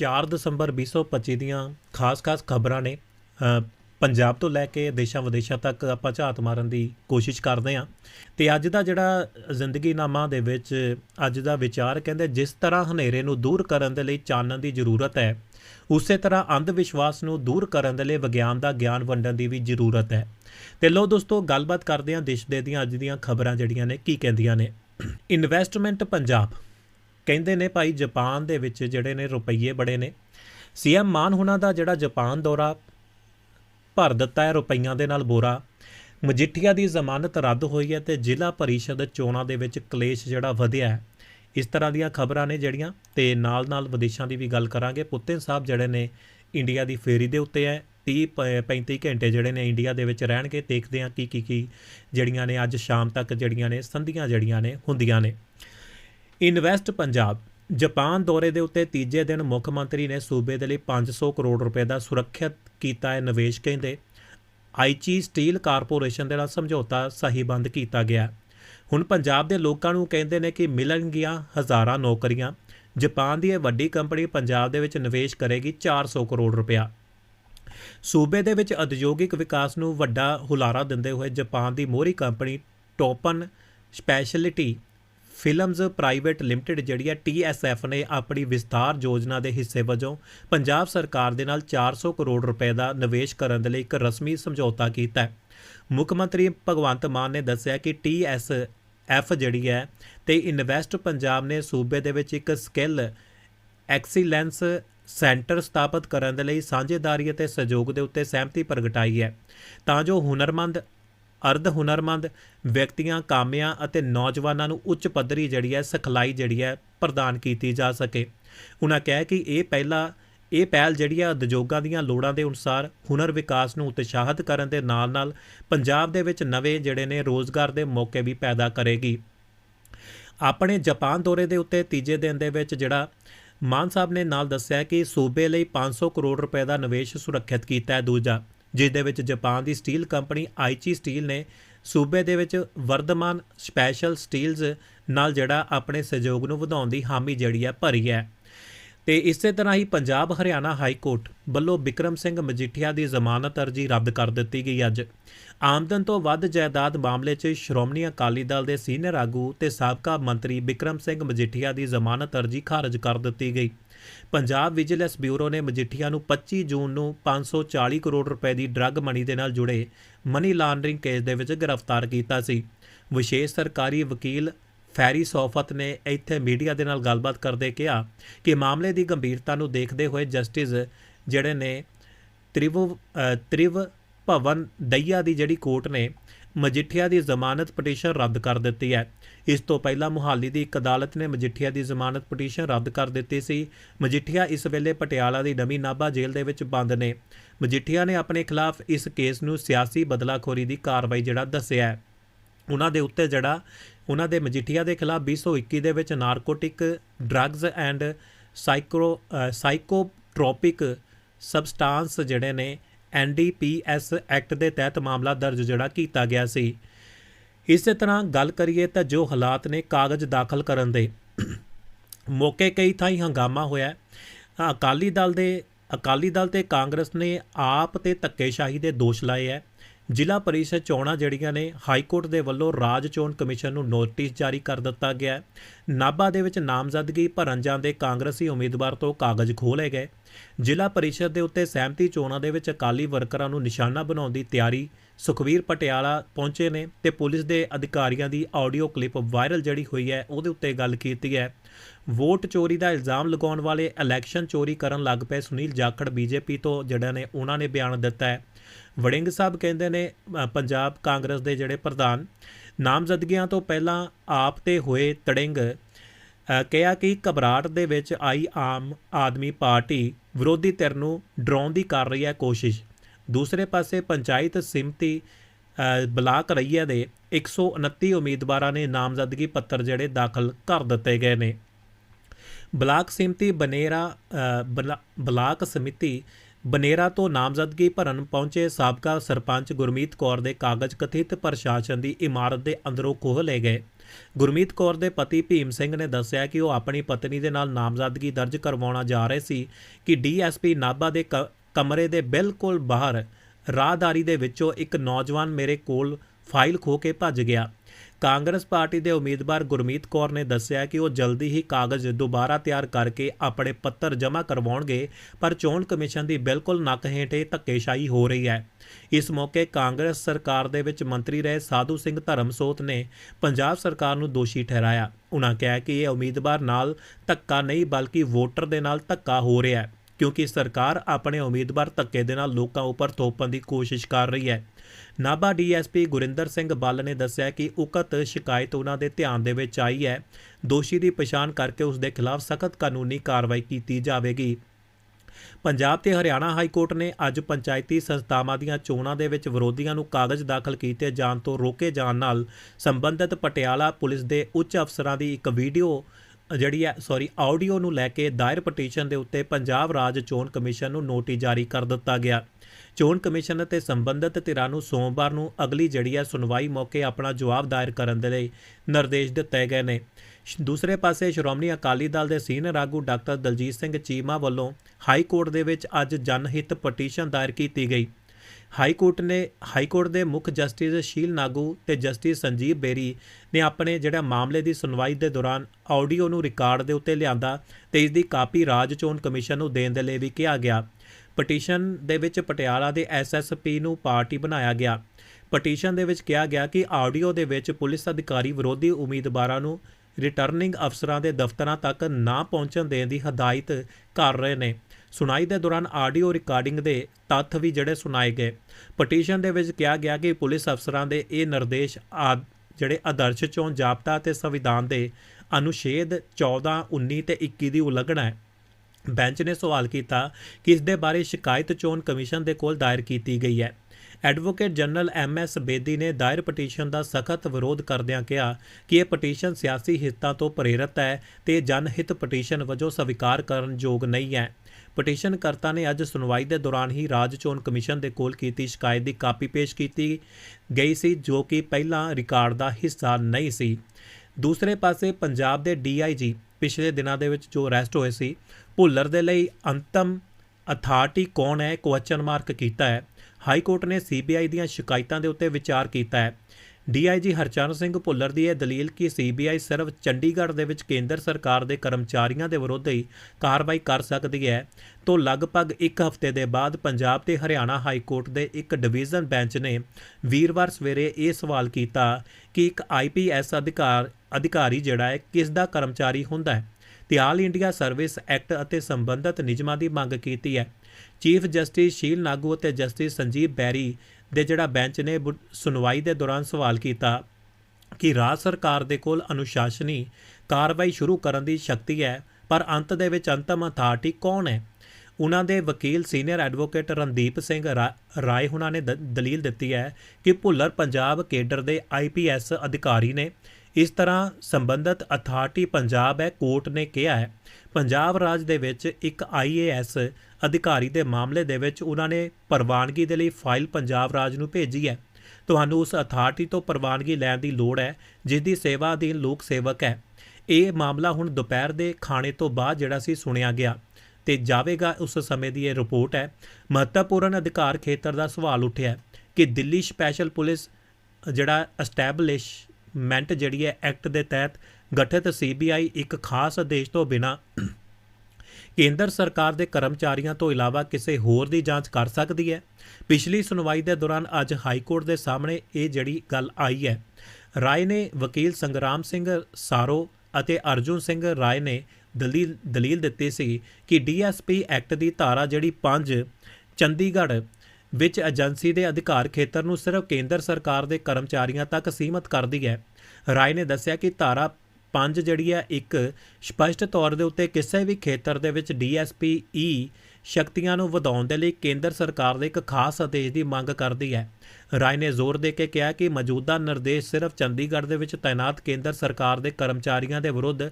4 ਦਸੰਬਰ 2025 ਦੀਆਂ ਖਾਸ-ਖਾਸ ਖਬਰਾਂ ਨੇ ਪੰਜਾਬ ਤੋਂ ਲੈ ਕੇ ਦੇਸ਼ਾਂ ਵਿਦੇਸ਼ਾਂ ਤੱਕ ਆਪਾਂ ਝਾਤ ਮਾਰਨ ਦੀ ਕੋਸ਼ਿਸ਼ ਕਰਦੇ ਹਾਂ। ਤੇ ਅੱਜ ਦਾ ਜਿਹੜਾ ਜ਼ਿੰਦਗੀਨਾਮਾ ਦੇ ਵਿੱਚ ਅੱਜ ਦਾ ਵਿਚਾਰ ਕਹਿੰਦੇ, ਜਿਸ ਤਰ੍ਹਾਂ ਹਨੇਰੇ ਨੂੰ ਦੂਰ ਕਰਨ ਦੇ ਲਈ ਚਾਨਣ ਦੀ ਜ਼ਰੂਰਤ ਹੈ, ਉਸੇ ਤਰ੍ਹਾਂ ਅੰਧ ਵਿਸ਼ਵਾਸ ਨੂੰ ਦੂਰ ਕਰਨ ਦੇ ਲਈ ਵਿਗਿਆਨ ਦਾ ਗਿਆਨ ਵੰਡਣ ਦੀ ਵੀ ਜ਼ਰੂਰਤ ਹੈ। ਤੇ ਲੋ ਦੋਸਤੋ, ਗੱਲਬਾਤ ਕਰਦੇ ਹਾਂ ਦੇਸ਼ ਦੇ ਦੀਆਂ ਅੱਜ ਦੀਆਂ ਖਬਰਾਂ ਜਿਹੜੀਆਂ ਨੇ, ਕੀ ਕਹਿੰਦੀਆਂ ਨੇ। ਇਨਵੈਸਟਮੈਂਟ ਪੰਜਾਬ। ਕਹਿੰਦੇ ਨੇ ਭਾਈ ਜਾਪਾਨ ਦੇ ਵਿੱਚ ਜਿਹੜੇ ਨੇ ਰੁਪਈਏ ਬੜੇ ਨੇ। ਸੀਐਮ ਮਾਨ ਹੁਣਾਂ ਦਾ ਜਿਹੜਾ ਜਾਪਾਨ ਦੌਰਾ ਭਰ ਦਿੱਤਾ ਹੈ ਰੁਪਈਆਂ ਦੇ ਨਾਲ ਬੋਰਾ। ਮਜੀਠੀਆ ਦੀ ਜ਼ਮਾਨਤ ਰੱਦ ਹੋਈ ਹੈ ਤੇ ਜ਼ਿਲ੍ਹਾ ਪਰਿਸ਼ਦ ਚੋਣਾਂ ਦੇ ਵਿੱਚ ਕਲੇਸ਼ ਜਿਹੜਾ ਵਧਿਆ ਹੈ। ਇਸ ਤਰ੍ਹਾਂ ਦੀਆਂ ਖਬਰਾਂ ਨੇ ਜਿਹੜੀਆਂ ਤੇ ਨਾਲ-ਨਾਲ ਵਿਦੇਸ਼ਾਂ ਦੀ ਵੀ ਗੱਲ ਕਰਾਂਗੇ। ਪੁੱਤਨ ਸਾਹਿਬ ਜਿਹੜੇ ਨੇ ਇੰਡੀਆ ਦੀ ਫੇਰੀ ਦੇ ਉੱਤੇ ਹੈ। 30 ਪ- 35 ਘੰਟੇ ਜਿਹੜੇ ਨੇ ਇੰਡੀਆ ਦੇ ਵਿੱਚ ਰਹਿਣਗੇ। ਦੇਖਦੇ ਹਾਂ ਕੀ ਕੀ ਕੀ ਜਿਹੜੀਆਂ ਨੇ ਅੱਜ ਸ਼ਾਮ ਤੱਕ ਜਿਹੜੀਆਂ ਨੇ, ਸੰਧੀਆਂ ਜਿਹੜੀਆਂ ਨੇ ਹੁੰਦੀਆਂ ਨੇ। ਇਨਵੈਸਟ ਪੰਜਾਬ, ਜਾਪਾਨ ਦੌਰੇ ਦੇ ਉੱਤੇ ਤੀਜੇ ਦਿਨ ਮੁੱਖ ਮੰਤਰੀ ਨੇ ਸੂਬੇ ਦੇ ਲਈ 500 ਕਰੋੜ ਰੁਪਏ ਦਾ ਸੁਰੱਖਿਅਤ ਕੀਤਾ ਹੈ ਨਿਵੇਸ਼, ਕਹਿੰਦੇ ਆਈਚੀ ਸਟੀਲ ਕਾਰਪੋਰੇਸ਼ਨ ਦੇ ਨਾਲ ਸਮਝੌਤਾ ਸਹੀਬੰਦ ਕੀਤਾ ਗਿਆ ਹੁਣ ਪੰਜਾਬ ਦੇ ਲੋਕਾਂ ਨੂੰ ਕਹਿੰਦੇ ਨੇ ਕਿ ਮਿਲਣਗੀਆਂ ਹਜ਼ਾਰਾਂ ਨੌਕਰੀਆਂ। ਜਾਪਾਨ ਦੀ ਇਹ ਵੱਡੀ ਕੰਪਨੀ ਪੰਜਾਬ ਦੇ ਵਿੱਚ ਨਿਵੇਸ਼ ਕਰੇਗੀ 400 ਕਰੋੜ ਰੁਪਇਆ। ਸੂਬੇ ਦੇ ਵਿੱਚ ਉਦਯੋਗਿਕ ਵਿਕਾਸ ਨੂੰ ਵੱਡਾ ਹੁਲਾਰਾ ਦਿੰਦੇ ਹੋਏ ਜਾਪਾਨ ਦੀ ਮੋਹਰੀ company Toppan specialty films private limited ਜਿਹੜੀ ਹੈ TSF ਨੇ ਆਪਣੀ ਵਿਸਥਾਰ ਯੋਜਨਾ ਦੇ ਹਿੱਸੇ ਵਜੋਂ ਪੰਜਾਬ ਸਰਕਾਰ ਦੇ ਨਾਲ 400 ਕਰੋੜ ਰੁਪਏ ਦਾ ਨਿਵੇਸ਼ ਕਰਨ ਦੇ ਲਈ ਇੱਕ ਰਸਮੀ ਸਮਝੌਤਾ ਕੀਤਾ ਹੈ। ਮੁੱਖ ਮੰਤਰੀ ਭਗਵੰਤ ਮਾਨ ਨੇ ਦੱਸਿਆ ਕਿ TSF ਜਿਹੜੀ ਹੈ ਤੇ ਇਨਵੈਸਟ ਪੰਜਾਬ ਨੇ ਸੂਬੇ ਦੇ ਵਿੱਚ ਇੱਕ ਸਕਿੱਲ ਐਕਸੀਲੈਂਸ ਸੈਂਟਰ ਸਥਾਪਿਤ ਕਰਨ ਦੇ ਲਈ ਸਾਂਝੇਦਾਰੀ ਅਤੇ ਸਹਿਯੋਗ ਦੇ ਉੱਤੇ ਸਹਿਮਤੀ ਪ੍ਰਗਟਾਈ ਹੈ। ਤਾਂ ਜੋ ਹੁਨਰਮੰਦ ਅਰਧ ਹੁਨਰਮੰਦ ਵਿਅਕਤੀਆਂ, ਕਾਮਿਆਂ ਅਤੇ ਨੌਜਵਾਨਾਂ ਨੂੰ ਉੱਚ ਪੱਧਰੀ ਜਿਹੜੀ ਹੈ, ਸਿਖਲਾਈ ਜਿਹੜੀ ਹੈ, ਪ੍ਰਦਾਨ ਕੀਤੀ ਜਾ ਸਕੇ। ਉਹਨਾਂ ਕਿਹਾ ਕਿ ਇਹ ਪਹਿਲਾ, ਇਹ ਪਹਿਲ ਜਿਹੜੀ ਹੈ, ਉਦਯੋਗਾਂ ਦੀਆਂ ਲੋੜਾਂ ਦੇ ਅਨੁਸਾਰ ਹੁਨਰ ਵਿਕਾਸ ਨੂੰ ਉਤਸ਼ਾਹਿਤ ਕਰਨ ਦੇ ਨਾਲ-ਨਾਲ ਪੰਜਾਬ ਦੇ ਵਿੱਚ ਨਵੇਂ ਜਿਹੜੇ ਨੇ, ਰੋਜ਼ਗਾਰ ਦੇ ਮੌਕੇ ਵੀ ਪੈਦਾ ਕਰੇਗੀ। ਆਪਣੇ ਜਾਪਾਨ ਦੌਰੇ ਦੇ ਉੱਤੇ ਤੀਜੇ ਦਿਨ ਦੇ ਵਿੱਚ ਜਿਹੜਾ ਮਾਨ ਸਾਹਿਬ ਨੇ ਨਾਲ ਦੱਸਿਆ ਕਿ ਸੂਬੇ ਲਈ 500 ਕਰੋੜ ਰੁਪਏ ਦਾ ਨਿਵੇਸ਼ ਸੁਰੱਖਿਅਤ ਕੀਤਾ ਹੈ ਦੂਜਾ। ਜਿਸ ਦੇ ਵਿੱਚ ਜਾਪਾਨ ਦੀ ਸਟੀਲ ਕੰਪਨੀ ਆਈਚੀ ਸਟੀਲ ਨੇ ਸੂਬੇ ਦੇ ਵਿੱਚ ਵਰਧਮਾਨ ਸਪੈਸ਼ਲ ਸਟੀਲਜ਼ ਨਾਲ ਜਿਹੜਾ ਆਪਣੇ ਸਹਿਯੋਗ ਨੂੰ ਵਧਾਉਣ ਦੀ ਹਾਮੀ ਜਿਹੜੀ ਹੈ ਭਰੀ ਹੈ। ਤੇ ਇਸੇ ਤਰ੍ਹਾਂ ਹੀ ਪੰਜਾਬ ਹਰਿਆਣਾ ਹਾਈ ਕੋਰਟ ਵੱਲੋਂ ਬਿਕਰਮ ਸਿੰਘ ਮਜੀਠੀਆ ਦੀ ਜ਼ਮਾਨਤ ਅਰਜ਼ੀ ਰੱਦ ਕਰ ਦਿੱਤੀ ਗਈ ਅੱਜ। ਆਮਦਨ ਤੋਂ ਵੱਧ ਜਾਇਦਾਦ ਮਾਮਲੇ 'ਚ ਸ਼੍ਰੋਮਣੀ ਅਕਾਲੀ ਦਲ ਦੇ ਸੀਨੀਅਰ ਆਗੂ ਤੇ ਸਾਬਕਾ ਮੰਤਰੀ ਬਿਕਰਮ ਸਿੰਘ ਮਜੀਠੀਆ ਦੀ ਜ਼ਮਾਨਤ ਅਰਜ਼ੀ ਖਾਰਜ ਕਰ ਦਿੱਤੀ ਗਈ। ਪੰਜਾਬ ਵਿਜੀਲੈਂਸ ਬਿਊਰੋ ਨੇ ਮਜੀਠੀਆ ਨੂੰ 25 ਜੂਨ ਨੂੰ 540 ਕਰੋੜ ਰੁਪਏ ਦੀ ਡਰੱਗ ਮਨੀ ਦੇ ਨਾਲ ਜੁੜੇ ਮਨੀ ਲਾਂਡਰਿੰਗ ਕੇਸ ਦੇ ਵਿੱਚ ਗ੍ਰਿਫਤਾਰ ਕੀਤਾ ਸੀ। ਵਿਸ਼ੇਸ਼ ਸਰਕਾਰੀ ਵਕੀਲ ਫੈਰੀ ਸੋਫਤ ਨੇ ਇੱਥੇ ਮੀਡੀਆ ਦੇ ਨਾਲ ਗੱਲਬਾਤ ਕਰਦੇ ਕਿਹਾ ਕਿ ਮਾਮਲੇ ਦੀ ਗੰਭੀਰਤਾ ਨੂੰ ਦੇਖਦੇ ਹੋਏ ਜਸਟਿਸ ਜਿਹੜੇ ਨੇ ਤ੍ਰਿਵ ਅ, ਤ੍ਰਿਵ ਭਵਨ ਦਈਆ ਦੀ ਜਿਹੜੀ ਕੋਰਟ ਨੇ ਮਜੀਠੀਆ ਦੀ ਜ਼ਮਾਨਤ ਪਟੀਸ਼ਨ ਰੱਦ ਕਰ ਦਿੱਤੀ ਹੈ। ਇਸ ਤੋਂ ਪਹਿਲਾਂ ਮੁਹਾਲੀ ਦੀ ਇੱਕ ਅਦਾਲਤ ਨੇ ਮਜੀਠੀਆ ਦੀ ਜ਼ਮਾਨਤ ਪਟੀਸ਼ਨ ਰੱਦ ਕਰ ਦਿੱਤੀ ਸੀ। ਮਜੀਠੀਆ ਇਸ ਵੇਲੇ ਪਟਿਆਲਾ ਦੀ ਨਵੀਂ ਨਾਭਾ ਜੇਲ੍ਹ ਦੇ ਵਿੱਚ ਬੰਦ ਨੇ। ਮਜੀਠੀਆ ਨੇ ਆਪਣੇ ਖਿਲਾਫ ਇਸ ਕੇਸ ਨੂੰ ਸਿਆਸੀ ਬਦਲਾਖੋਰੀ ਦੀ ਕਾਰਵਾਈ ਜਿਹੜਾ ਦੱਸਿਆ ਹੈ। ਉਹਨਾਂ ਦੇ ਉੱਤੇ ਜਿਹੜਾ ਉਹਨਾਂ ਦੇ ਮਜੀਠੀਆ ਦੇ ਖਿਲਾਫ 2021 ਦੇ ਵਿੱਚ narcotic drugs and psycho psychotropic substance ਜਿਹੜੇ ਨੇ ਐਨਡੀਪੀਐਸ ਐਕਟ ਦੇ ਤਹਿਤ ਮਾਮਲਾ ਦਰਜ ਜਿਹੜਾ ਕੀਤਾ ਗਿਆ ਸੀ। ਇਸੇ ਤਰ੍ਹਾਂ ਗੱਲ ਕਰੀਏ ਤਾਂ ਜੋ ਹਾਲਾਤ ਨੇ ਕਾਗਜ਼ ਦਾਖਲ ਕਰਨ ਦੇ, ਮੌਕੇ ਕਈ ਥਾਈਂ ਹੰਗਾਮਾ ਹੋਇਆ। ਅਕਾਲੀ ਦਲ ਦੇ, ਅਕਾਲੀ ਦਲ ਤੇ ਕਾਂਗਰਸ ਨੇ ਆਪ ਤੇ ਧੱਕੇਸ਼ਾਹੀ ਦੇ ਦੋਸ਼ ਲਾਏ ਹੈ। ਜ਼ਿਲ੍ਹਾ ਪਰਿਸ਼ਦ ਚੋਣਾਂ ਜਿਹੜੀਆਂ ਨੇ, ਹਾਈ ਕੋਰਟ ਦੇ ਵੱਲੋਂ ਰਾਜ ਚੋਣ ਕਮਿਸ਼ਨ ਨੂੰ ਨੋਟਿਸ ਜਾਰੀ ਕਰ ਦਿੱਤਾ ਗਿਆ ਹੈ। ਨਾਭਾ ਦੇ ਵਿੱਚ ਨਾਮਜ਼ਦਗੀ ਭਰਨ ਜਾਂਦੇ ਕਾਂਗਰਸੀ ਉਮੀਦਵਾਰ ਤੋਂ ਕਾਗਜ਼ ਖੋਲੇ ਗਏ ਜ਼ਿਲ੍ਹਾ ਪਰਿਸ਼ਦ ਦੇ ਉੱਤੇ ਸਹਿਮਤੀ ਚੋਣਾਂ ਦੇ ਵਿੱਚ ਅਕਾਲੀ ਵਰਕਰਾਂ ਨੂੰ ਨਿਸ਼ਾਨਾ ਬਣਾਉਣ ਦੀ ਤਿਆਰੀ ਸੁਖਵੀਰ ਪਟਿਆਲਾ ਪਹੁੰਚੇ ਨੇ ਤੇ ਪੁਲਿਸ ਦੇ ਅਧਿਕਾਰੀਆਂ ਦੀ ਆਡੀਓ ਕਲਿੱਪ ਵਾਇਰਲ ਜਿਹੜੀ ਹੋਈ ਹੈ, ਉਹਦੇ ਉੱਤੇ ਗੱਲ ਕੀਤੀ ਹੈ। ਵੋਟ ਚੋਰੀ ਦਾ ਇਲਜ਼ਾਮ ਲਗਾਉਣ ਵਾਲੇ ਇਲੈਕਸ਼ਨ ਚੋਰੀ ਕਰਨ ਲੱਗ ਪਏ ਸੁਨੀਲ ਜਾਖੜ ਬੀਜੇਪੀ ਤੋਂ ਜਿਹੜਾ ਨੇ ਉਹਨਾਂ ਨੇ ਬਿਆਨ ਦਿੱਤਾ ਹੈ। ਵੜਿੰਗ ਸਾਹਿਬ ਕਹਿੰਦੇ ਨੇ ਪੰਜਾਬ ਕਾਂਗਰਸ ਦੇ ਜਿਹੜੇ ਪ੍ਰਧਾਨ ਨਾਮਜ਼ਦਗੀਆਂ ਤੋਂ ਪਹਿਲਾਂ ਆਪ ਤੇ ਹੋਏ ਤੜਿੰਗ ਕਿਹਾ ਕਿ ਘਬਰਾਹਟ ਦੇ ਵਿੱਚ ਆਈ ਆਮ ਆਦਮੀ ਪਾਰਟੀ ਵਿਰੋਧੀ ਧਿਰ ਨੂੰ ਡਰਾਉਣ ਦੀ ਕਰ ਰਹੀ ਹੈ ਕੋਸ਼ਿਸ਼। ਦੂਸਰੇ ਪਾਸੇ ਪੰਚਾਇਤ ਸਿਮਤੀ ਬਲਾਕ ਰਈਆ ਦੇ 129 ਉਮੀਦਵਾਰਾਂ ਨੇ ਨਾਮਜ਼ਦਗੀ ਪੱਤਰ ਜਿਹੜੇ ਦਾਖਲ ਕਰ ਦਿੱਤੇ ਗਏ ਨੇ। ਬਲਾਕ ਸਮਿਤੀ ਬਨੇਰਾ ਬਲਾ- ਬਲਾਕ ਸਮਿਤੀ ਬਨੇਰਾ ਤੋਂ ਨਾਮਜ਼ਦਗੀ ਭਰਨ ਪਹੁੰਚੇ ਸਾਬਕਾ ਸਰਪੰਚ ਗੁਰਮੀਤ ਕੌਰ ਦੇ ਕਾਗਜ਼ ਕਥਿਤ ਪ੍ਰਸ਼ਾਸਨ ਦੀ ਇਮਾਰਤ ਦੇ ਅੰਦਰੋਂ ਖੋਹ ਲਏ ਗਏ। ਗੁਰਮੀਤ ਕੌਰ ਦੇ ਪਤੀ ਭੀਮ ਸਿੰਘ ਨੇ ਦੱਸਿਆ ਕਿ ਉਹ ਆਪਣੀ ਪਤਨੀ ਦੇ ਨਾਲ ਨਾਮਜ਼ਦਗੀ ਦਰਜ ਕਰਵਾਉਣਾ ਜਾ ਰਹੇ ਸੀ ਕਿ ਡੀਐਸਪੀ ਨਾਭਾ ਦੇ ਕ- ਕਮਰੇ ਦੇ ਬਿਲਕੁਲ ਬਾਹਰ ਰਾਹਦਾਰੀ ਦੇ ਵਿੱਚੋਂ ਇੱਕ ਨੌਜਵਾਨ ਮੇਰੇ ਕੋਲ ਫਾਈਲ ਖੋ ਕੇ ਭੱਜ ਗਿਆ। ਕਾਂਗਰਸ ਪਾਰਟੀ ਦੇ ਉਮੀਦਵਾਰ ਗੁਰਮੀਤ ਕੌਰ ਨੇ ਦੱਸਿਆ ਕਿ ਉਹ ਜਲਦੀ ਹੀ ਕਾਗਜ਼ ਦੁਬਾਰਾ ਤਿਆਰ ਕਰਕੇ ਆਪਣੇ ਪੱਤਰ ਜਮ੍ਹਾਂ ਕਰਵਾਉਣਗੇ, ਪਰ ਚੋਣ ਕਮਿਸ਼ਨ ਦੀ ਬਿਲਕੁਲ ਨੱਕ ਹੇਠੇ ਧੱਕੇਸ਼ਾਹੀ ਹੋ ਰਹੀ ਹੈ। ਇਸ ਮੌਕੇ ਕਾਂਗਰਸ ਸਰਕਾਰ ਦੇ ਵਿੱਚ ਮੰਤਰੀ ਰਹੇ ਸਾਧੂ ਸਿੰਘ ਧਰਮਸੋਤ ਨੇ ਪੰਜਾਬ ਸਰਕਾਰ ਨੂੰ ਦੋਸ਼ੀ ਠਹਿਰਾਇਆ। ਉਹਨਾਂ ਕਿਹਾ ਕਿ ਇਹ ਉਮੀਦਵਾਰ ਨਾਲ ਧੱਕਾ ਨਹੀਂ, ਬਲਕਿ ਵੋਟਰ ਦੇ ਨਾਲ ਧੱਕਾ ਹੋ ਰਿਹਾ ਹੈ, ਕਿਉਂਕਿ ਸਰਕਾਰ ਆਪਣੇ ਉਮੀਦਵਾਰ ਧੱਕੇ ਦੇ ਨਾਲ ਲੋਕਾਂ ਉੱਪਰ ਥੋਪਣ ਦੀ ਕੋਸ਼ਿਸ਼ ਕਰ ਰਹੀ ਹੈ। ਨਾਭਾ ਡੀਐਸਪੀ ਗੁਰਿੰਦਰ ਸਿੰਘ ਬੱਲ ਨੇ ਦੱਸਿਆ ਕਿ ਉਕਤ ਸ਼ਿਕਾਇਤ ਉਹਨਾਂ ਦੇ ਧਿਆਨ ਦੇ ਵਿੱਚ ਆਈ ਹੈ। ਦੋਸ਼ੀ ਦੀ ਪਛਾਣ ਕਰਕੇ ਉਸ ਦੇ ਖਿਲਾਫ ਸਖਤ ਕਾਨੂੰਨੀ ਕਾਰਵਾਈ ਕੀਤੀ ਜਾਵੇਗੀ। ਪੰਜਾਬ ਤੇ ਹਰਿਆਣਾ ਹਾਈ ਕੋਰਟ ਨੇ ਅੱਜ ਪੰਚਾਇਤੀ ਸੰਸਥਾਵਾਂ ਦੀਆਂ ਚੋਣਾਂ ਦੇ ਵਿੱਚ ਵਿਰੋਧੀਆਂ ਨੂੰ ਕਾਗਜ਼ ਦਾਖਲ ਕੀਤੇ ਜਾਣ ਤੋਂ ਰੋਕੇ ਜਾਣ ਨਾਲ ਸੰਬੰਧਿਤ ਪਟਿਆਲਾ ਪੁਲਿਸ ਦੇ ਉੱਚ ਅਫਸਰਾਂ ਦੀ ਇੱਕ ਵੀਡੀਓ, ਜਿਹੜੀ ਹੈ ਸੌਰੀ ਆਡੀਓ ਨੂੰ ਲੈ ਕੇ ਦਾਇਰ ਪਟੀਸ਼ਨ ਦੇ ਉੱਤੇ ਪੰਜਾਬ ਰਾਜ ਚੋਣ ਕਮਿਸ਼ਨ ਨੂੰ ਨੋਟਿਸ ਜਾਰੀ ਕਰ ਦਿੱਤਾ ਗਿਆ। ਚੋਣ ਕਮਿਸ਼ਨ ਅਤੇ ਸੰਬੰਧਿਤ ਧਿਰਾਂ ਨੂੰ ਸੋਮਵਾਰ ਨੂੰ ਅਗਲੀ ਜਿਹੜੀ ਹੈ ਸੁਣਵਾਈ ਮੌਕੇ ਆਪਣਾ ਜਵਾਬ ਦਾਇਰ ਕਰਨ ਦੇ ਲਈ ਨਿਰਦੇਸ਼ ਦਿੱਤੇ ਗਏ ਨੇ। ਦੂਸਰੇ ਪਾਸੇ ਸ਼੍ਰੋਮਣੀ ਅਕਾਲੀ ਦਲ ਦੇ ਸੀਨੀਅਰ ਆਗੂ ਡਾਕਟਰ ਦਲਜੀਤ ਸਿੰਘ ਚੀਮਾ ਵੱਲੋਂ ਹਾਈ ਕੋਰਟ ਦੇ ਵਿੱਚ ਅੱਜ ਜਨਹਿਤ ਪਟੀਸ਼ਨ ਦਾਇਰ ਕੀਤੀ ਗਈ। ਹਾਈ ਕੋਰਟ ਨੇ, ਹਾਈ ਕੋਰਟ ਦੇ ਮੁੱਖ ਜਸਟਿਸ ਸ਼ੀਲ ਨਾਗੂ ਤੇ ਜਸਟਿਸ ਸੰਜੀਵ ਬੇਰੀ ਨੇ ਆਪਣੇ ਜਿਹੜਾ ਮਾਮਲੇ ਦੀ ਸੁਣਵਾਈ ਦੇ ਦੌਰਾਨ ਆਡੀਓ ਨੂੰ ਰਿਕਾਰਡ ਦੇ ਉੱਤੇ ਲਿਆਂਦਾ ਤੇ ਇਸ ਦੀ ਕਾਪੀ ਰਾਜ ਚੋਣ ਕਮਿਸ਼ਨ ਨੂੰ ਦੇਣ ਦੇ ਲਈ ਵੀ ਕਿਹਾ ਗਿਆ। ਪਟੀਸ਼ਨ ਦੇ ਵਿੱਚ ਪਟਿਆਲਾ ਦੇ ਐਸਐਸਪੀ ਨੂੰ ਪਾਰਟੀ ਬਣਾਇਆ ਗਿਆ। ਪਟੀਸ਼ਨ ਦੇ ਵਿੱਚ ਕਿਹਾ ਗਿਆ ਕਿ ਆਡੀਓ ਦੇ ਵਿੱਚ ਪੁਲਿਸ ਅਧਿਕਾਰੀ ਵਿਰੋਧੀ ਉਮੀਦਵਾਰਾਂ ਨੂੰ ਰਿਟਰਨਿੰਗ ਅਫਸਰਾਂ ਦੇ ਦਫ਼ਤਰਾਂ ਤੱਕ ਨਾ ਪਹੁੰਚਣ ਦੇਣ ਦੀ ਹਦਾਇਤ ਕਰ ਰਹੇ ਨੇ। ਸੁਣਾਈ ਦੇ ਦੌਰਾਨ ਆਡੀਓ ਰਿਕਾਰਡਿੰਗ ਦੇ ਤੱਥ ਵੀ ਜਿਹੜੇ ਸੁਣਾਏ ਗਏ। ਪਟੀਸ਼ਨ ਦੇ ਵਿੱਚ ਕਿਹਾ ਗਿਆ ਕਿ ਪੁਲਿਸ ਅਫਸਰਾਂ ਦੇ ਇਹ ਨਿਰਦੇਸ਼ ਆਦ- ਜਿਹੜੇ ਆਦਰਸ਼ ਚੋਣ ਜਾਬਤਾ ਤੇ ਸੰਵਿਧਾਨ ਦੇ ਅਨੁਛੇਦ 14 19 ਤੇ 21 ਦੀ ਉਲੰਘਣਾ ਹੈ। ਬੈਂਚ ਨੇ ਸਵਾਲ ਕੀਤਾ ਕਿ ਇਸ ਦੇ ਬਾਰੇ ਸ਼ਿਕਾਇਤ ਚੋਣ ਕਮਿਸ਼ਨ ਦੇ ਕੋਲ ਦਾਇਰ ਕੀਤੀ ਗਈ ਹੈ। Advocate general M S Bedi ਨੇ ਦਾਇਰ ਪਟੀਸ਼ਨ ਦਾ ਸਖਤ ਵਿਰੋਧ ਕਰਦਿਆਂ ਕਿਹਾ ਕਿ ਇਹ ਪਟੀਸ਼ਨ ਸਿਆਸੀ ਹਿੱਤਾਂ ਤੋਂ ਪ੍ਰੇਰਿਤ ਹੈ ਤੇ ਜਨਹਿਤ ਪਟੀਸ਼ਨ ਵਜੋਂ ਸਵੀਕਾਰ ਕਰਨ ਯੋਗ ਨਹੀਂ ਹੈ। ਪਟੀਸ਼ਨਕਰਤਾ ਨੇ ਅੱਜ ਸੁਣਵਾਈ ਦੇ ਦੌਰਾਨ ਹੀ ਰਾਜ ਚੋਣ ਕਮਿਸ਼ਨ ਦੇ ਕੋਲ ਕੀਤੀ ਸ਼ਿਕਾਇਤ ਦੀ ਕਾਪੀ ਪੇਸ਼ ਕੀਤੀ ਗਈ ਸੀ, ਜੋ ਕਿ ਪਹਿਲਾਂ ਰਿਕਾਰਡ ਦਾ ਹਿੱਸਾ ਨਹੀਂ ਸੀ। ਦੂਸਰੇ ਪਾਸੇ ਪੰਜਾਬ ਦੇ ਡੀਆਈਜੀ ਪਿਛਲੇ ਦਿਨਾਂ ਦੇ ਵਿੱਚ ਜੋ ਅਰੈਸਟ ਹੋਏ ਸੀ, ਭੁੱਲਰ ਦੇ ਲਈ ਅੰਤਮ ਅਥਾਰਟੀ ਕੌਣ ਹੈ ਕੁਐਸਚਨ ਮਾਰਕ ਕੀਤਾ ਹੈ। ਹਾਈ ਕੋਰਟ ਨੇ ਸੀਬੀਆਈ ਦੀਆਂ ਸ਼ਿਕਾਇਤਾਂ ਦੇ ਉੱਤੇ ਵਿਚਾਰ ਕੀਤਾ ਹੈ। ਡੀਆਈਜੀ ਹਰਚਰਨ ਸਿੰਘ ਭੁੱਲਰ ਦੀ ਇਹ ਦਲੀਲ ਕਿ ਸੀਬੀਆਈ ਸਿਰਫ ਚੰਡੀਗੜ੍ਹ ਦੇ ਵਿੱਚ ਕੇਂਦਰ ਸਰਕਾਰ ਦੇ ਕਰਮਚਾਰੀਆਂ ਦੇ ਵਿਰੁੱਧ ਹੀ ਕਾਰਵਾਈ ਕਰ ਸਕਦੀ ਹੈ, ਤੋਂ ਲਗਭਗ ਇੱਕ ਹਫ਼ਤੇ ਦੇ ਬਾਅਦ ਪੰਜਾਬ ਤੇ ਹਰਿਆਣਾ ਹਾਈ ਕੋਰਟ ਦੇ ਇੱਕ ਡਿਵੀਜ਼ਨ ਬੈਂਚ ਨੇ ਵੀਰਵਾਰ ਸਵੇਰੇ ਇਹ ਸਵਾਲ ਕੀਤਾ ਕਿ ਇੱਕ ਆਈਪੀਐਸ ਅਧਿਕਾਰ, ਅਧਿਕਾਰੀ ਜਿਹੜਾ ਹੈ ਕਿਸ ਦਾ ਕਰਮਚਾਰੀ ਹੁੰਦਾ ਹੈ। ਤੇ ਆਲ ਇੰਡੀਆ ਸਰਵਿਸ ਐਕਟ ਅਤੇ ਸੰਬੰਧਿਤ ਨਿਯਮਾਂ ਦੀ ਮੰਗ ਕੀਤੀ ਹੈ। ਚੀਫ ਜਸਟਿਸ ਸ਼ੀਲ ਨਾਗੂ ਅਤੇ ਜਸਟਿਸ ਸੰਜੀਵ ਬੈਰੀ ਦੇ ਜਿਹੜਾ ਬੈਂਚ ਨੇ ਬੁ- ਸੁਣਵਾਈ ਦੇ ਦੌਰਾਨ ਸਵਾਲ ਕੀਤਾ ਕਿ ਰਾਜ ਸਰਕਾਰ ਦੇ ਕੋਲ ਅਨੁਸ਼ਾਸਨੀ ਕਾਰਵਾਈ ਸ਼ੁਰੂ ਕਰਨ ਦੀ ਸ਼ਕਤੀ ਹੈ, ਪਰ ਅੰਤ ਦੇ ਵਿੱਚ ਅੰਤਮ ਅਥਾਰਟੀ ਕੌਣ ਹੈ? ਉਹਨਾਂ ਦੇ ਵਕੀਲ ਸੀਨੀਅਰ ਐਡਵੋਕੇਟ ਰਣਦੀਪ ਸਿੰਘ ਰਾ- ਰਾਏ ਹੁਣਾਂ ਨੇ ਦਲੀਲ ਦਿੱਤੀ ਹੈ ਕਿ ਭੁੱਲਰ ਪੰਜਾਬ ਕੇਡਰ ਦੇ ਆਈਪੀਐਸ ਅਧਿਕਾਰੀ ਨੇ ਇਸ ਤਰ੍ਹਾਂ ਸੰਬੰਧਿਤ ਅਥਾਰਟੀ ਪੰਜਾਬ ਹੈ ਕੋਰਟ ਨੇ ਕਿਹਾ ਹੈ, ਪੰਜਾਬ ਰਾਜ ਦੇ ਵਿੱਚ ਇੱਕ ਆਈਏਐਸ ਅਧਿਕਾਰੀ ਦੇ ਮਾਮਲੇ ਦੇ ਵਿੱਚ ਉਹਨਾਂ ਨੇ ਪ੍ਰਵਾਨਗੀ ਦੇ ਲਈ ਫਾਈਲ ਪੰਜਾਬ ਰਾਜ ਨੂੰ ਭੇਜੀ ਹੈ। ਤੁਹਾਨੂੰ ਉਸ ਅਥਾਰਟੀ ਤੋਂ ਪ੍ਰਵਾਨਗੀ ਲੈਣ ਦੀ ਲੋੜ ਹੈ ਜਿਸ ਦੀ ਸੇਵਾ ਅਧੀਨ ਲੋਕ ਸੇਵਕ ਹੈ। ਇਹ ਮਾਮਲਾ ਹੁਣ ਦੁਪਹਿਰ ਦੇ ਖਾਣੇ ਤੋਂ ਬਾਅਦ ਜਿਹੜਾ ਸੀ ਸੁਣਿਆ ਗਿਆ ਤੇ ਜਾਵੇਗਾ ਉਸ ਸਮੇਂ ਦੀ ਇਹ ਰਿਪੋਰਟ ਹੈ। ਮਹੱਤਵਪੂਰਨ ਅਧਿਕਾਰ ਖੇਤਰ ਦਾ ਸਵਾਲ ਉੱਠਿਆ ਕਿ ਦਿੱਲੀ ਸਪੈਸ਼ਲ ਪੁਲਿਸ ਜਿਹੜਾ ਮੈਂਟ ਜਿਹੜੀ ਹੈ ਐਕਟ ਦੇ ਤਹਿਤ ਗਠਿਤ ਸੀਬੀਆਈ ਇੱਕ ਖਾਸ ਆਦੇਸ਼ ਤੋਂ ਬਿਨਾ ਕੇਂਦਰ ਸਰਕਾਰ ਦੇ ਕਰਮਚਾਰੀਆਂ ਤੋਂ ਇਲਾਵਾ ਕਿਸੇ ਹੋਰ ਦੀ ਜਾਂਚ ਕਰ ਸਕਦੀ ਹੈ। ਪਿਛਲੀ ਸੁਣਵਾਈ ਦੇ ਦੌਰਾਨ ਅੱਜ ਹਾਈ ਕੋਰਟ ਦੇ ਸਾਹਮਣੇ ਇਹ ਜਿਹੜੀ ਗੱਲ ਆਈ ਹੈ, ਰਾਏ ਨੇ ਵਕੀਲ ਸੰਗਰਾਮ ਸਿੰਘ ਸਾਰੋ ਅਤੇ ਅਰਜੁਨ ਸਿੰਘ ਰਾਏ ਨੇ ਦਲੀਲ ਦਲੀਲ ਦਿੱਤੀ ਸੀ ਕਿ ਡੀਐਸਪੀ ਐਕਟ ਦੀ ਧਾਰਾ ਜਿਹੜੀ 5 ਚੰਡੀਗੜ੍ਹ ਵਿੱਚ ਏਜੰਸੀ ਦੇ ਅਧਿਕਾਰ ਖੇਤਰ ਨੂੰ ਸਿਰਫ ਕੇਂਦਰ ਸਰਕਾਰ ਦੇ ਕਰਮਚਾਰੀਆਂ ਤੱਕ ਸੀਮਤ ਕਰਦੀ ਹੈ। ਰਾਏ ਨੇ ਦੱਸਿਆ ਕਿ ਧਾਰਾ 5 ਜਿਹੜੀ ਹੈ, ਇੱਕ ਸਪਸ਼ਟ ਤੌਰ ਦੇ ਉੱਤੇ ਕਿਸੇ ਵੀ ਖੇਤਰ ਦੇ ਵਿੱਚ ਡੀਐਸਪੀ ਈ ਸ਼ਕਤੀਆਂ ਨੂੰ ਵਧਾਉਣ ਦੇ ਲਈ ਕੇਂਦਰ ਸਰਕਾਰ ਦੇ ਇੱਕ ਖਾਸ ਆਦੇਸ਼ ਦੀ ਮੰਗ ਕਰਦੀ ਹੈ। ਰਾਏ ਨੇ ਜ਼ੋਰ ਦੇ ਕੇ ਕਿਹਾ ਕਿ ਮੌਜੂਦਾ ਨਿਰਦੇਸ਼ ਸਿਰਫ ਚੰਡੀਗੜ੍ਹ ਦੇ ਵਿੱਚ ਤਾਇਨਾਤ ਕੇਂਦਰ ਸਰਕਾਰ ਦੇ ਕਰਮਚਾਰੀਆਂ ਦੇ ਵਿਰੁੱਧ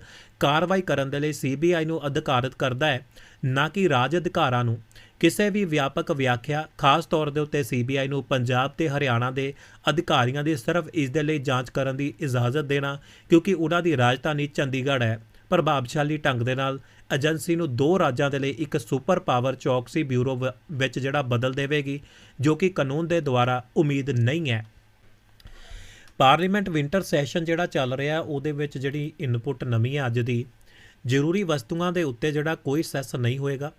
ਕਾਰਵਾਈ ਕਰਨ ਦੇ ਲਈ ਸੀਬੀਆਈ ਨੂੰ ਅਧਿਕਾਰਤ ਕਰਦਾ ਹੈ, ਨਾ ਕਿ ਰਾਜ ਅਧਿਕਾਰਾਂ ਨੂੰ। ਕਿਸੇ ਵੀ ਵਿਆਪਕ ਵਿਆਖਿਆ, ਖਾਸ ਤੌਰ ਦੇ ਉੱਤੇ ਸੀਬੀਆਈ ਨੂੰ ਪੰਜਾਬ ਤੇ ਹਰਿਆਣਾ ਦੇ ਅਧਿਕਾਰੀਆਂ ਦੀ ਸਿਰਫ ਇਸ ਦੇ ਲਈ ਜਾਂਚ ਕਰਨ ਦੀ ਇਜਾਜ਼ਤ ਦੇਣਾ, ਕਿਉਂਕਿ ਉਹਨਾਂ ਦੀ ਰਾਜਧਾਨੀ ਚੰਡੀਗੜ੍ਹ ਹੈ। ਪ੍ਰਭਾਵਸ਼ਾਲੀ ਢੰਗ ਦੇ ਨਾਲ ਏਜੰਸੀ ਨੂੰ ਦੋ ਰਾਜਾਂ ਦੇ ਲਈ ਇੱਕ ਸੁਪਰ ਪਾਵਰ ਚੌਕਸੀ ਬਿਊਰੋ ਵ- ਵਿੱਚ ਜਿਹੜਾ ਬਦਲ ਦੇਵੇਗੀ, ਜੋ ਕਿ ਕਾਨੂੰਨ ਦੇ ਦੁਆਰਾ ਉਮੀਦ ਨਹੀਂ ਹੈ। ਪਾਰਲੀਮੈਂਟ ਵਿੰਟਰ ਸੈਸ਼ਨ ਜਿਹੜਾ ਚੱਲ ਰਿਹਾ, ਉਹਦੇ ਵਿੱਚ ਜਿਹੜੀ ਇਨਪੁਟ ਨਵੀਂ ਹੈ ਅੱਜ ਦੀ। ਜ਼ਰੂਰੀ ਵਸਤੂਆਂ ਦੇ ਉੱਤੇ ਜਿਹੜਾ ਕੋਈ ਸੈਸ ਨਹੀਂ ਹੋਏਗਾ।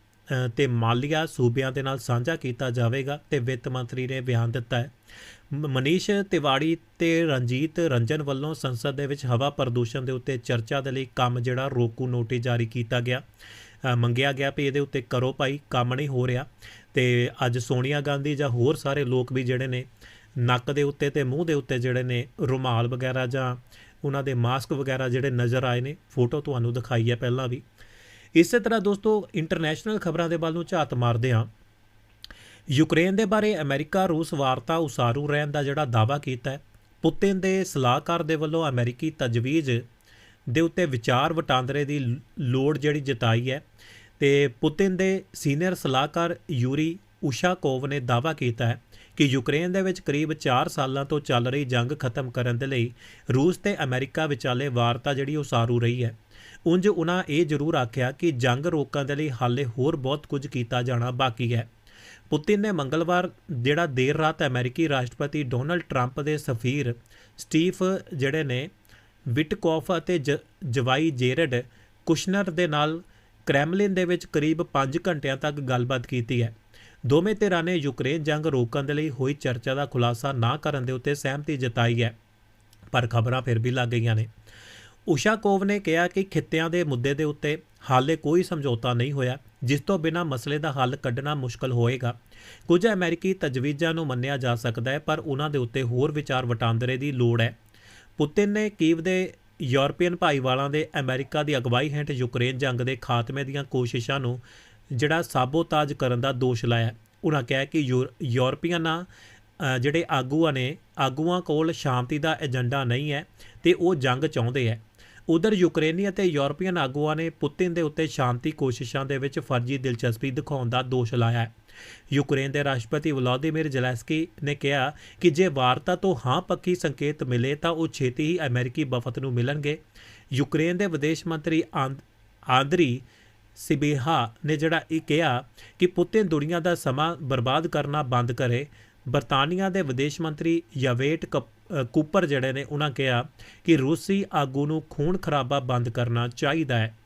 ਤੇ ਮਾਲੀਆ ਸੂਬਿਆਂ ਦੇ ਨਾਲ ਸਾਂਝਾ ਕੀਤਾ ਜਾਵੇਗਾ ਤੇ ਵਿੱਤ ਮੰਤਰੀ ਨੇ ਬਿਆਨ ਦਿੱਤਾ ਹੈ। ਮਨੀਸ਼ ਤਿਵਾੜੀ ਤੇ ਰਣਜੀਤ ਰੰਜਨ ਵੱਲੋਂ ਸੰਸਦ ਦੇ ਵਿੱਚ ਹਵਾ ਪ੍ਰਦੂਸ਼ਣ ਦੇ ਉੱਤੇ ਚਰਚਾ ਦੇ ਲਈ ਕੰਮ ਜਿਹੜਾ ਰੋਕੂ ਨੋਟਿਸ ਜਾਰੀ ਕੀਤਾ ਗਿਆ। ਮੰਗਿਆ ਗਿਆ ਵੀ ਇਹਦੇ ਉੱਤੇ ਕਰੋ ਭਾਈ, ਕੰਮ ਨਹੀਂ ਹੋ ਰਿਹਾ ਤੇ ਅੱਜ ਸੋਨੀਆ ਗਾਂਧੀ ਜਾਂ ਹੋਰ ਸਾਰੇ ਲੋਕ ਵੀ ਜਿਹੜੇ ਨੇ ਨੱਕ ਦੇ ਉੱਤੇ ਤੇ ਮੂੰਹ ਦੇ ਉੱਤੇ ਜਿਹੜੇ ਨੇ ਰੁਮਾਲ ਵਗੈਰਾ ਜਾਂ ਉਹਨਾਂ ਦੇ ਮਾਸਕ ਵਗੈਰਾ ਜਿਹੜੇ ਨਜ਼ਰ ਆਏ ਨੇ, ਫੋਟੋ ਤੁਹਾਨੂੰ ਦਿਖਾਈ ਹੈ ਪਹਿਲਾਂ ਵੀ। ਇਸੇ ਤਰ੍ਹਾਂ ਦੋਸਤੋ ਇੰਟਰਨੈਸ਼ਨਲ ਖਬਰਾਂ ਦੇ ਵੱਲ ਨੂੰ ਝਾਤ ਮਾਰਦੇ ਹਾਂ। ਯੂਕਰੇਨ ਦੇ ਬਾਰੇ ਅਮਰੀਕਾ, ਰੂਸ ਵਾਰਤਾ ਉਸਾਰੂ ਰਹਿਣ ਦਾ ਜਿਹੜਾ ਦਾਅਵਾ ਕੀਤਾ ਹੈ, ਪੁਤਿਨ ਦੇ ਸਲਾਹਕਾਰ ਦੇ ਵੱਲੋਂ ਅਮਰੀਕੀ ਤਜਵੀਜ਼ ਦੇ ਉੱਤੇ ਵਿਚਾਰ ਵਟਾਂਦਰੇ ਦੀ ਲੋੜ ਜਿਹੜੀ ਜਤਾਈ ਹੈ, ਤੇ ਪੁਤਿਨ ਦੇ ਸੀਨੀਅਰ ਸਲਾਹਕਾਰ ਯੂਰੀ ਉਸ਼ਾਕੋਵ ਨੇ ਦਾਅਵਾ ਕੀਤਾ ਹੈ ਕਿ ਯੂਕਰੇਨ ਦੇ ਵਿੱਚ ਕਰੀਬ 4 ਸਾਲਾਂ ਤੋਂ ਚੱਲ ਰਹੀ ਜੰਗ ਖਤਮ ਕਰਨ ਦੇ ਲਈ ਰੂਸ ਤੇ ਅਮਰੀਕਾ ਵਿਚਾਲੇ ਵਾਰਤਾ ਜਿਹੜੀ ਉਸਾਰੂ ਰਹੀ ਹੈ। ਉਂਝ ਉਹਨਾਂ ਇਹ ਜ਼ਰੂਰ ਆਖਿਆ ਕਿ ਜੰਗ ਰੋਕਣ ਦੇ ਲਈ ਹਾਲੇ ਹੋਰ ਬਹੁਤ ਕੁਝ ਕੀਤਾ ਜਾਣਾ ਬਾਕੀ ਹੈ। ਪੁਤਿਨ ਨੇ ਮੰਗਲਵਾਰ, ਜਿਹੜਾ ਦੇਰ ਰਾਤ ਅਮਰੀਕੀ ਰਾਸ਼ਟਰਪਤੀ ਡੋਨਲਡ ਟਰੰਪ ਦੇ ਸਫੀਰ ਸਟੀਫ, ਜਿਹੜੇ ਨੇ ਵਿਟਕੋਫ ਅਤੇ ਜ- ਜਵਾਈ ਜੇਰਡ ਕੁਸ਼ਨਰ ਦੇ ਨਾਲ ਕ੍ਰੈਮਲਿਨ ਦੇ ਵਿੱਚ ਕਰੀਬ 5 ਘੰਟਿਆਂ ਤੱਕ ਗੱਲਬਾਤ ਕੀਤੀ ਹੈ। ਦੋਵੇਂ ਧਿਰਾਂ ਨੇ ਯੂਕਰੇਨ ਜੰਗ ਰੋਕਣ ਦੇ ਲਈ ਹੋਈ ਚਰਚਾ ਦਾ ਖੁਲਾਸਾ ਨਾ ਕਰਨ ਦੇ ਉੱਤੇ ਸਹਿਮਤੀ ਜਤਾਈ ਹੈ। ਪਰ ਖਬਰਾਂ ਫਿਰ ਵੀ ਲੱਗ ਗਈਆਂ ਨੇ। ਉਸ਼ਾਕੋਵ ਨੇ ਕਿਹਾ ਕਿ ਖਿੱਤਿਆਂ ਦੇ ਮੁੱਦੇ ਦੇ ਉੱਤੇ ਹਾਲੇ ਕੋਈ ਸਮਝੌਤਾ ਨਹੀਂ ਹੋਇਆ, ਜਿਸ ਤੋਂ ਬਿਨਾਂ ਮਸਲੇ ਦਾ ਹੱਲ ਕੱਢਣਾ ਮੁਸ਼ਕਲ ਹੋਏਗਾ। ਕੁਝ ਅਮਰੀਕੀ ਤਜਵੀਜ਼ਾਂ ਨੂੰ ਮੰਨਿਆ ਜਾ ਸਕਦਾ ਹੈ, ਪਰ ਉਹਨਾਂ ਦੇ ਉੱਤੇ ਹੋਰ ਵਿਚਾਰ ਵਟਾਂਦਰੇ ਦੀ ਲੋੜ ਹੈ। ਪੁਤਿਨ ਨੇ ਕੀਵ ਦੇ ਯੂਰਪੀਅਨ ਭਾਈਵਾਲਾਂ ਦੇ ਅਮਰੀਕਾ ਦੀ ਅਗਵਾਈ ਹੇਠ ਯੂਕਰੇਨ ਜੰਗ ਦੇ ਖਾਤਮੇ ਦੀਆਂ ਕੋਸ਼ਿਸ਼ਾਂ ਨੂੰ ਜਿਹੜਾ ਸਾਬੋਤਾਜ ਕਰਨ ਦਾ ਦੋਸ਼ ਲਾਇਆ। ਉਹਨਾਂ ਕਿਹਾ ਕਿ ਯੂਰ- ਯੂਰਪੀਅਨਾਂ ਜਿਹੜੇ ਆਗੂਆਂ ਨੇ, ਆਗੂਆਂ ਕੋਲ ਸ਼ਾਂਤੀ ਦਾ ਏਜੰਡਾ ਨਹੀਂ ਹੈ ਤੇ ਉਹ ਜੰਗ ਚਾਹੁੰਦੇ ਹੈ। ਉਧਰ ਯੂਕਰੇਨੀ ਅਤੇ ਯੂਰਪੀਅਨ ਆਗੂਆਂ ਨੇ ਪੁਤਿਨ ਦੇ ਉੱਤੇ ਸ਼ਾਂਤੀ ਕੋਸ਼ਿਸ਼ਾਂ ਦੇ ਵਿੱਚ ਫਰਜ਼ੀ ਦਿਲਚਸਪੀ ਦਿਖਾਉਣ ਦਾ ਦੋਸ਼ ਲਾਇਆ ਹੈ। ਯੂਕਰੇਨ ਦੇ ਰਾਸ਼ਟਰਪਤੀ ਵਲਾਦੀਮੀਰ ਜ਼ੈਲੈਂਸਕੀ ਨੇ ਕਿਹਾ ਕਿ ਜੇ ਵਾਰਤਾ ਤੋਂ ਹਾਂ ਪੱਕੀ ਸੰਕੇਤ ਮਿਲੇ ਤਾਂ ਉਹ ਛੇਤੀ ਹੀ ਅਮਰੀਕੀ ਵਫਦ ਨੂੰ ਮਿਲਣਗੇ। ਯੂਕਰੇਨ ਦੇ ਵਿਦੇਸ਼ ਮੰਤਰੀ ਆਂਦ- ਆਂਦਰੀ ਸਿਬੇਹਾ ਨੇ ਜਿਹੜਾ ਇਹ ਕਿਹਾ ਕਿ ਪੁਤਿਨ ਦੁਨੀਆ ਦਾ ਸਮਾਂ ਬਰਬਾਦ ਕਰਨਾ ਬੰਦ ਕਰੇ। ਬਰਤਾਨੀਆ ਦੇ ਵਿਦੇਸ਼ ਮੰਤਰੀ ਯਵੇਟ ਕਪ- ਕੂਪਰ ਜਿਹੜੇ ਨੇ, ਉਹਨਾਂ ਕਿਹਾ ਕਿ ਰੂਸੀ ਆਗੂ ਨੂੰ ਖੂਨ ਖਰਾਬਾ ਬੰਦ ਕਰਨਾ ਚਾਹੀਦਾ ਹੈ।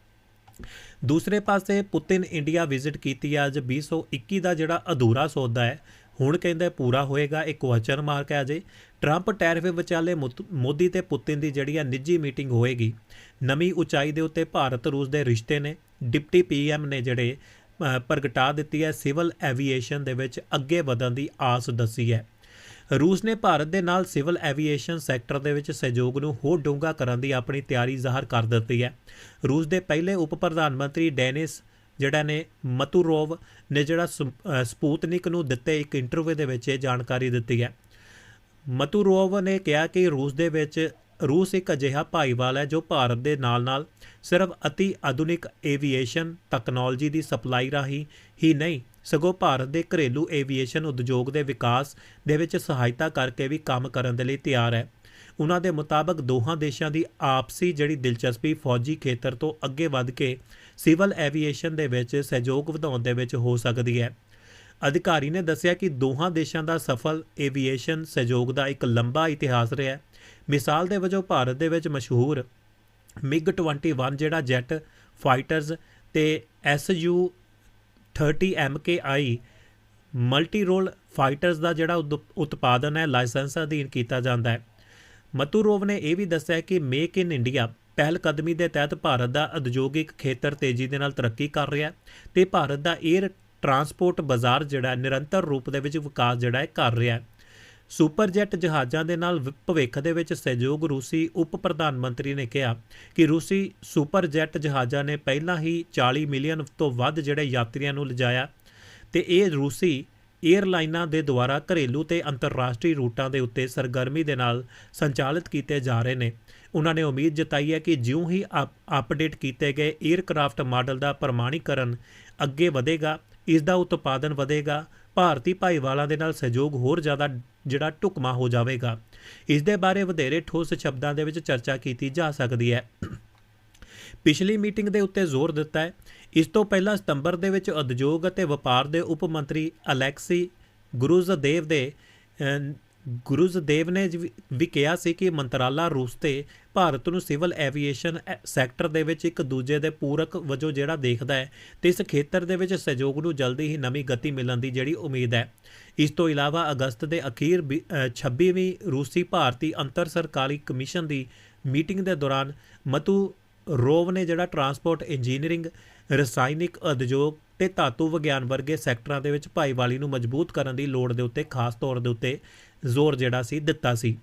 ਦੂਸਰੇ ਪਾਸੇ, ਪੁਤਿਨ ਇੰਡੀਆ ਵਿਜ਼ਿਟ ਕੀਤੀ ਹੈ ਅੱਜ 2021 ਦਾ ਜਿਹੜਾ ਅਧੂਰਾ ਸੌਦਾ ਹੈ, ਹੁਣ ਕਹਿੰਦੇ ਪੂਰਾ ਹੋਏਗਾ ਇੱਕ ਕੁਐਸਚਨ ਮਾਰਕ ਹੈ ਅਜੇ। ਟਰੰਪ ਟੈਰਿਫ ਵਿਚਾਲੇ ਮੁਤ- ਮੋਦੀ ਤੇ ਪੁਤਿਨ ਦੀ ਜਿਹੜੀ ਹੈ ਨਿੱਜੀ ਮੀਟਿੰਗ ਹੋਏਗੀ, ਨਵੀਂ ਉਚਾਈ ਦੇ ਉੱਤੇ ਭਾਰਤ, ਰੂਸ ਦੇ ਰਿਸ਼ਤੇ ਨੇ, ਡਿਪਟੀ ਪੀਐਮ ਨੇ ਜਿਹੜੇ ਪ੍ਰਗਟਾ ਦਿੱਤੀ ਹੈ, ਸਿਵਲ ਐਵੀਏਸ਼ਨ ਦੇ ਵਿੱਚ ਅੱਗੇ ਵਧਣ ਦੀ ਆਸ ਦੱਸੀ ਹੈ। ਰੂਸ ਨੇ ਭਾਰਤ ਦੇ ਨਾਲ ਸਿਵਲ ਐਵੀਏਸ਼ਨ ਸੈਕਟਰ ਦੇ ਵਿੱਚ ਸਹਿਯੋਗ ਨੂੰ ਹੋਰ ਡੂੰਘਾ ਕਰਨ ਦੀ ਆਪਣੀ ਤਿਆਰੀ ਜ਼ਾਹਰ ਕਰ ਦਿੱਤੀ ਹੈ। ਰੂਸ ਦੇ ਪਹਿਲੇ ਉਪ ਪ੍ਰਧਾਨ ਮੰਤਰੀ ਡੈਨਿਸ ਜਿਹੜਾ ਨੇ ਮਤੂਰੋਵ ਨੇ ਜਿਹੜਾ ਸਪ- ਸਪੂਤਨਿਕ ਨੂੰ ਦਿੱਤੇ ਇੱਕ ਇੰਟਰਵਿਊ ਦੇ ਵਿੱਚ ਇਹ ਜਾਣਕਾਰੀ ਦਿੱਤੀ ਹੈ। ਮਤੂਰੋਵ ਨੇ ਕਿਹਾ ਕਿ ਰੂਸ ਦੇ ਵਿੱਚ ਰੂਸ ਇੱਕ ਅਜਿਹਾ ਭਾਈਵਾਲ ਹੈ ਜੋ ਭਾਰਤ ਦੇ ਨਾਲ-ਨਾਲ ਸਿਰਫ ਅਤੀ ਆਧੁਨਿਕ ਏਵੀਏਸ਼ਨ ਟੈਕਨੋਲੋਜੀ ਦੀ ਸਪਲਾਈ ਰਾਹੀਂ ਹੀ ਨਹੀਂ, ਸਗੋਂ ਭਾਰਤ ਦੇ ਘਰੇਲੂ ਏਵੀਏਸ਼ਨ ਉਦਯੋਗ ਦੇ ਵਿਕਾਸ ਦੇ ਵਿੱਚ ਸਹਾਇਤਾ ਕਰਕੇ ਵੀ ਕੰਮ ਕਰਨ ਦੇ ਲਈ ਤਿਆਰ ਹੈ। ਉਹਨਾਂ ਦੇ ਮੁਤਾਬਕ ਦੋਹਾਂ ਦੇਸ਼ਾਂ ਦੀ ਆਪਸੀ ਜਿਹੜੀ ਦਿਲਚਸਪੀ ਫੌਜੀ ਖੇਤਰ ਤੋਂ ਅੱਗੇ ਵੱਧ ਕੇ ਸਿਵਲ ਐਵੀਏਸ਼ਨ ਦੇ ਵਿੱਚ ਸਹਿਯੋਗ ਵਧਾਉਣ ਦੇ ਵਿੱਚ ਹੋ ਸਕਦੀ ਹੈ। ਅਧਿਕਾਰੀ ਨੇ ਦੱਸਿਆ ਕਿ ਦੋਹਾਂ ਦੇਸ਼ਾਂ ਦਾ ਸਫਲ ਏਵੀਏਸ਼ਨ ਸਹਿਯੋਗ ਦਾ ਇੱਕ ਲੰਬਾ ਇਤਿਹਾਸ ਰਿਹਾ ਹੈ। ਮਿਸਾਲ ਦੇ ਵਜੋਂ ਭਾਰਤ ਦੇ ਵਿੱਚ ਮਸ਼ਹੂਰ ਮਿਗ 21 ਜਿਹੜਾ ਜੈਟ ਫਾਈਟਰਸ ਤੇ SU 30 MKI multi role fighters ਦਾ ਜਿਹੜਾ ਉਦ- ਉਤਪਾਦਨ ਹੈ, ਲਾਇਸੈਂਸ ਅਧੀਨ ਕੀਤਾ ਜਾਂਦਾ ਹੈ। ਮਤੂਰੋਵ ਨੇ ਇਹ ਵੀ ਦੱਸਿਆ ਕਿ ਮੇਕ ਇਨ ਇੰਡੀਆ ਪਹਿਲ ਕਦਮੀ ਦੇ ਤਹਿਤ ਭਾਰਤ ਦਾ ਉਦਯੋਗਿਕ ਖੇਤਰ ਤੇਜ਼ੀ ਦੇ ਨਾਲ ਤਰੱਕੀ ਕਰ ਰਿਹਾ ਹੈ ਤੇ ਭਾਰਤ ਦਾ 에ਅਰ ਟਰਾਂਸਪੋਰਟ ਬਾਜ਼ਾਰ ਜਿਹੜਾ ਨਿਰੰਤਰ ਰੂਪ ਦੇ ਵਿੱਚ ਵਿਕਾਸ ਜਿਹੜਾ ਹੈ, ਕਰ ਰਿਹਾ ਹੈ। ਸੁਪਰ ਜੈਟ ਜਹਾਜ਼ਾਂ ਦੇ ਨਾਲ ਵਿ- ਭਵਿੱਖ ਦੇ ਵਿੱਚ ਸਹਿਯੋਗ ਰੂਸੀ ਉਪ ਪ੍ਰਧਾਨ ਮੰਤਰੀ ਨੇ ਕਿਹਾ ਕਿ ਰੂਸੀ ਸੁਪਰ ਜੈਟ ਜਹਾਜ਼ਾਂ ਨੇ ਪਹਿਲਾਂ ਹੀ 40 ਮਿਲੀਅਨ ਤੋਂ ਵੱਧ ਜਿਹੜੇ ਯਾਤਰੀਆਂ ਨੂੰ ਲਿਜਾਇਆ ਤੇ ਇਹ ਰੂਸੀ ਏਅਰਲਾਈਨਾਂ ਦੇ ਦੁਆਰਾ ਘਰੇਲੂ ਤੇ ਅੰਤਰਰਾਸ਼ਟਰੀ ਰੂਟਾਂ ਦੇ ਉੱਤੇ ਸਰਗਰਮੀ ਦੇ ਨਾਲ ਸੰਚਾਲਿਤ ਕੀਤੇ ਜਾ ਰਹੇ ਨੇ। ਉਹਨਾਂ ਨੇ ਉਮੀਦ ਜਤਾਈ ਹੈ ਕਿ ਜਿਉਂ ਹੀ ਅਪ- ਅਪਡੇਟ ਕੀਤੇ ਗਏ 에ਅਰਕ੍ਰਾਫਟ ਮਾਡਲ ਦਾ ਪ੍ਰਮਾਣੀਕਰਨ ਅੱਗੇ ਵਧੇਗਾ, ਇਸ ਦਾ ਉਤਪਾਦਨ ਵਧੇਗਾ, ਭਾਰਤੀ ਭਾਈਵਾਲਾਂ ਦੇ ਨਾਲ ਸਹਿਯੋਗ ਹੋਰ ਜ਼ਿਆਦਾ ਜਿਹੜਾ ਢੁਕਮਾ ਹੋ ਜਾਵੇਗਾ। ਇਸ ਦੇ ਬਾਰੇ ਵਧੇਰੇ ਠੋਸ ਸ਼ਬਦਾਂ ਦੇ ਵਿੱਚ ਚਰਚਾ ਕੀਤੀ ਜਾ ਸਕਦੀ ਹੈ। ਪਿਛਲੀ ਮੀਟਿੰਗ ਦੇ ਉੱਤੇ ਜ਼ੋਰ ਦਿੱਤਾ ਹੈ। ਇਸ ਤੋਂ ਪਹਿਲਾਂ ਸਤੰਬਰ ਦੇ ਵਿੱਚ ਉਦਯੋਗ ਅਤੇ ਵਪਾਰ ਦੇ ਉਪ ਮੰਤਰੀ ਅਲੈਕਸੀ ਗੁਰੂਜ਼ਦੇਵ ਦੇ ਗੁਰੂਜ਼ਦੇਵ ਨੇ ਜੀ ਵੀ ਕਿਹਾ ਸੀ ਕਿ ਮੰਤਰਾਲਾ ਰੂਸ ਤੇ ਭਾਰਤ ਨੂੰ ਸਿਵਲ ਐਵੀਏਸ਼ਨ ਐ- ਸੈਕਟਰ ਦੇ ਵਿੱਚ ਇੱਕ ਦੂਜੇ ਦੇ ਪੂਰਕ ਵਜੋਂ ਜਿਹੜਾ ਦੇਖਦਾ ਹੈ, ਤੇ ਇਸ ਖੇਤਰ ਦੇ ਵਿੱਚ ਸਹਿਯੋਗ ਨੂੰ ਜਲਦੀ ਹੀ ਨਵੀਂ ਗਤੀ ਮਿਲਣ ਦੀ ਜਿਹੜੀ ਉਮੀਦ ਹੈ। ਇਸ ਤੋਂ ਇਲਾਵਾ ਅਗਸਤ ਦੇ ਅਖੀਰ ਵੀ- ਅਹ 26ਵੀਂ ਰੂਸੀ ਭਾਰਤੀ ਅੰਤਰ ਸਰਕਾਰੀ ਕਮਿਸ਼ਨ ਦੀ ਮੀਟਿੰਗ ਦੇ ਦੌਰਾਨ ਮਤੂ ਰੋਵ ਨੇ ਜਿਹੜਾ ਟਰਾਂਸਪੋਰਟ ਇੰਜੀਨੀਅਰਿੰਗ, ਰਸਾਇਣਿਕ ਉਦਯੋਗ ਤੇ ਧਾਤੂ ਵਿਗਿਆਨ ਵਰਗੇ ਸੈਕਟਰਾਂ ਦੇ ਵਿੱਚ ਭਾਈਵਾਲੀ ਨੂੰ ਮਜ਼ਬੂਤ ਕਰਨ ਦੀ ਲੋੜ ਦੇ ਉੱਤੇ, ਖਾਸ ਤੌਰ ਦੇ ਉੱਤੇ ਜ਼ੋਰ ਜਿਹੜਾ ਸੀ, ਦਿੱਤਾ ਸੀ।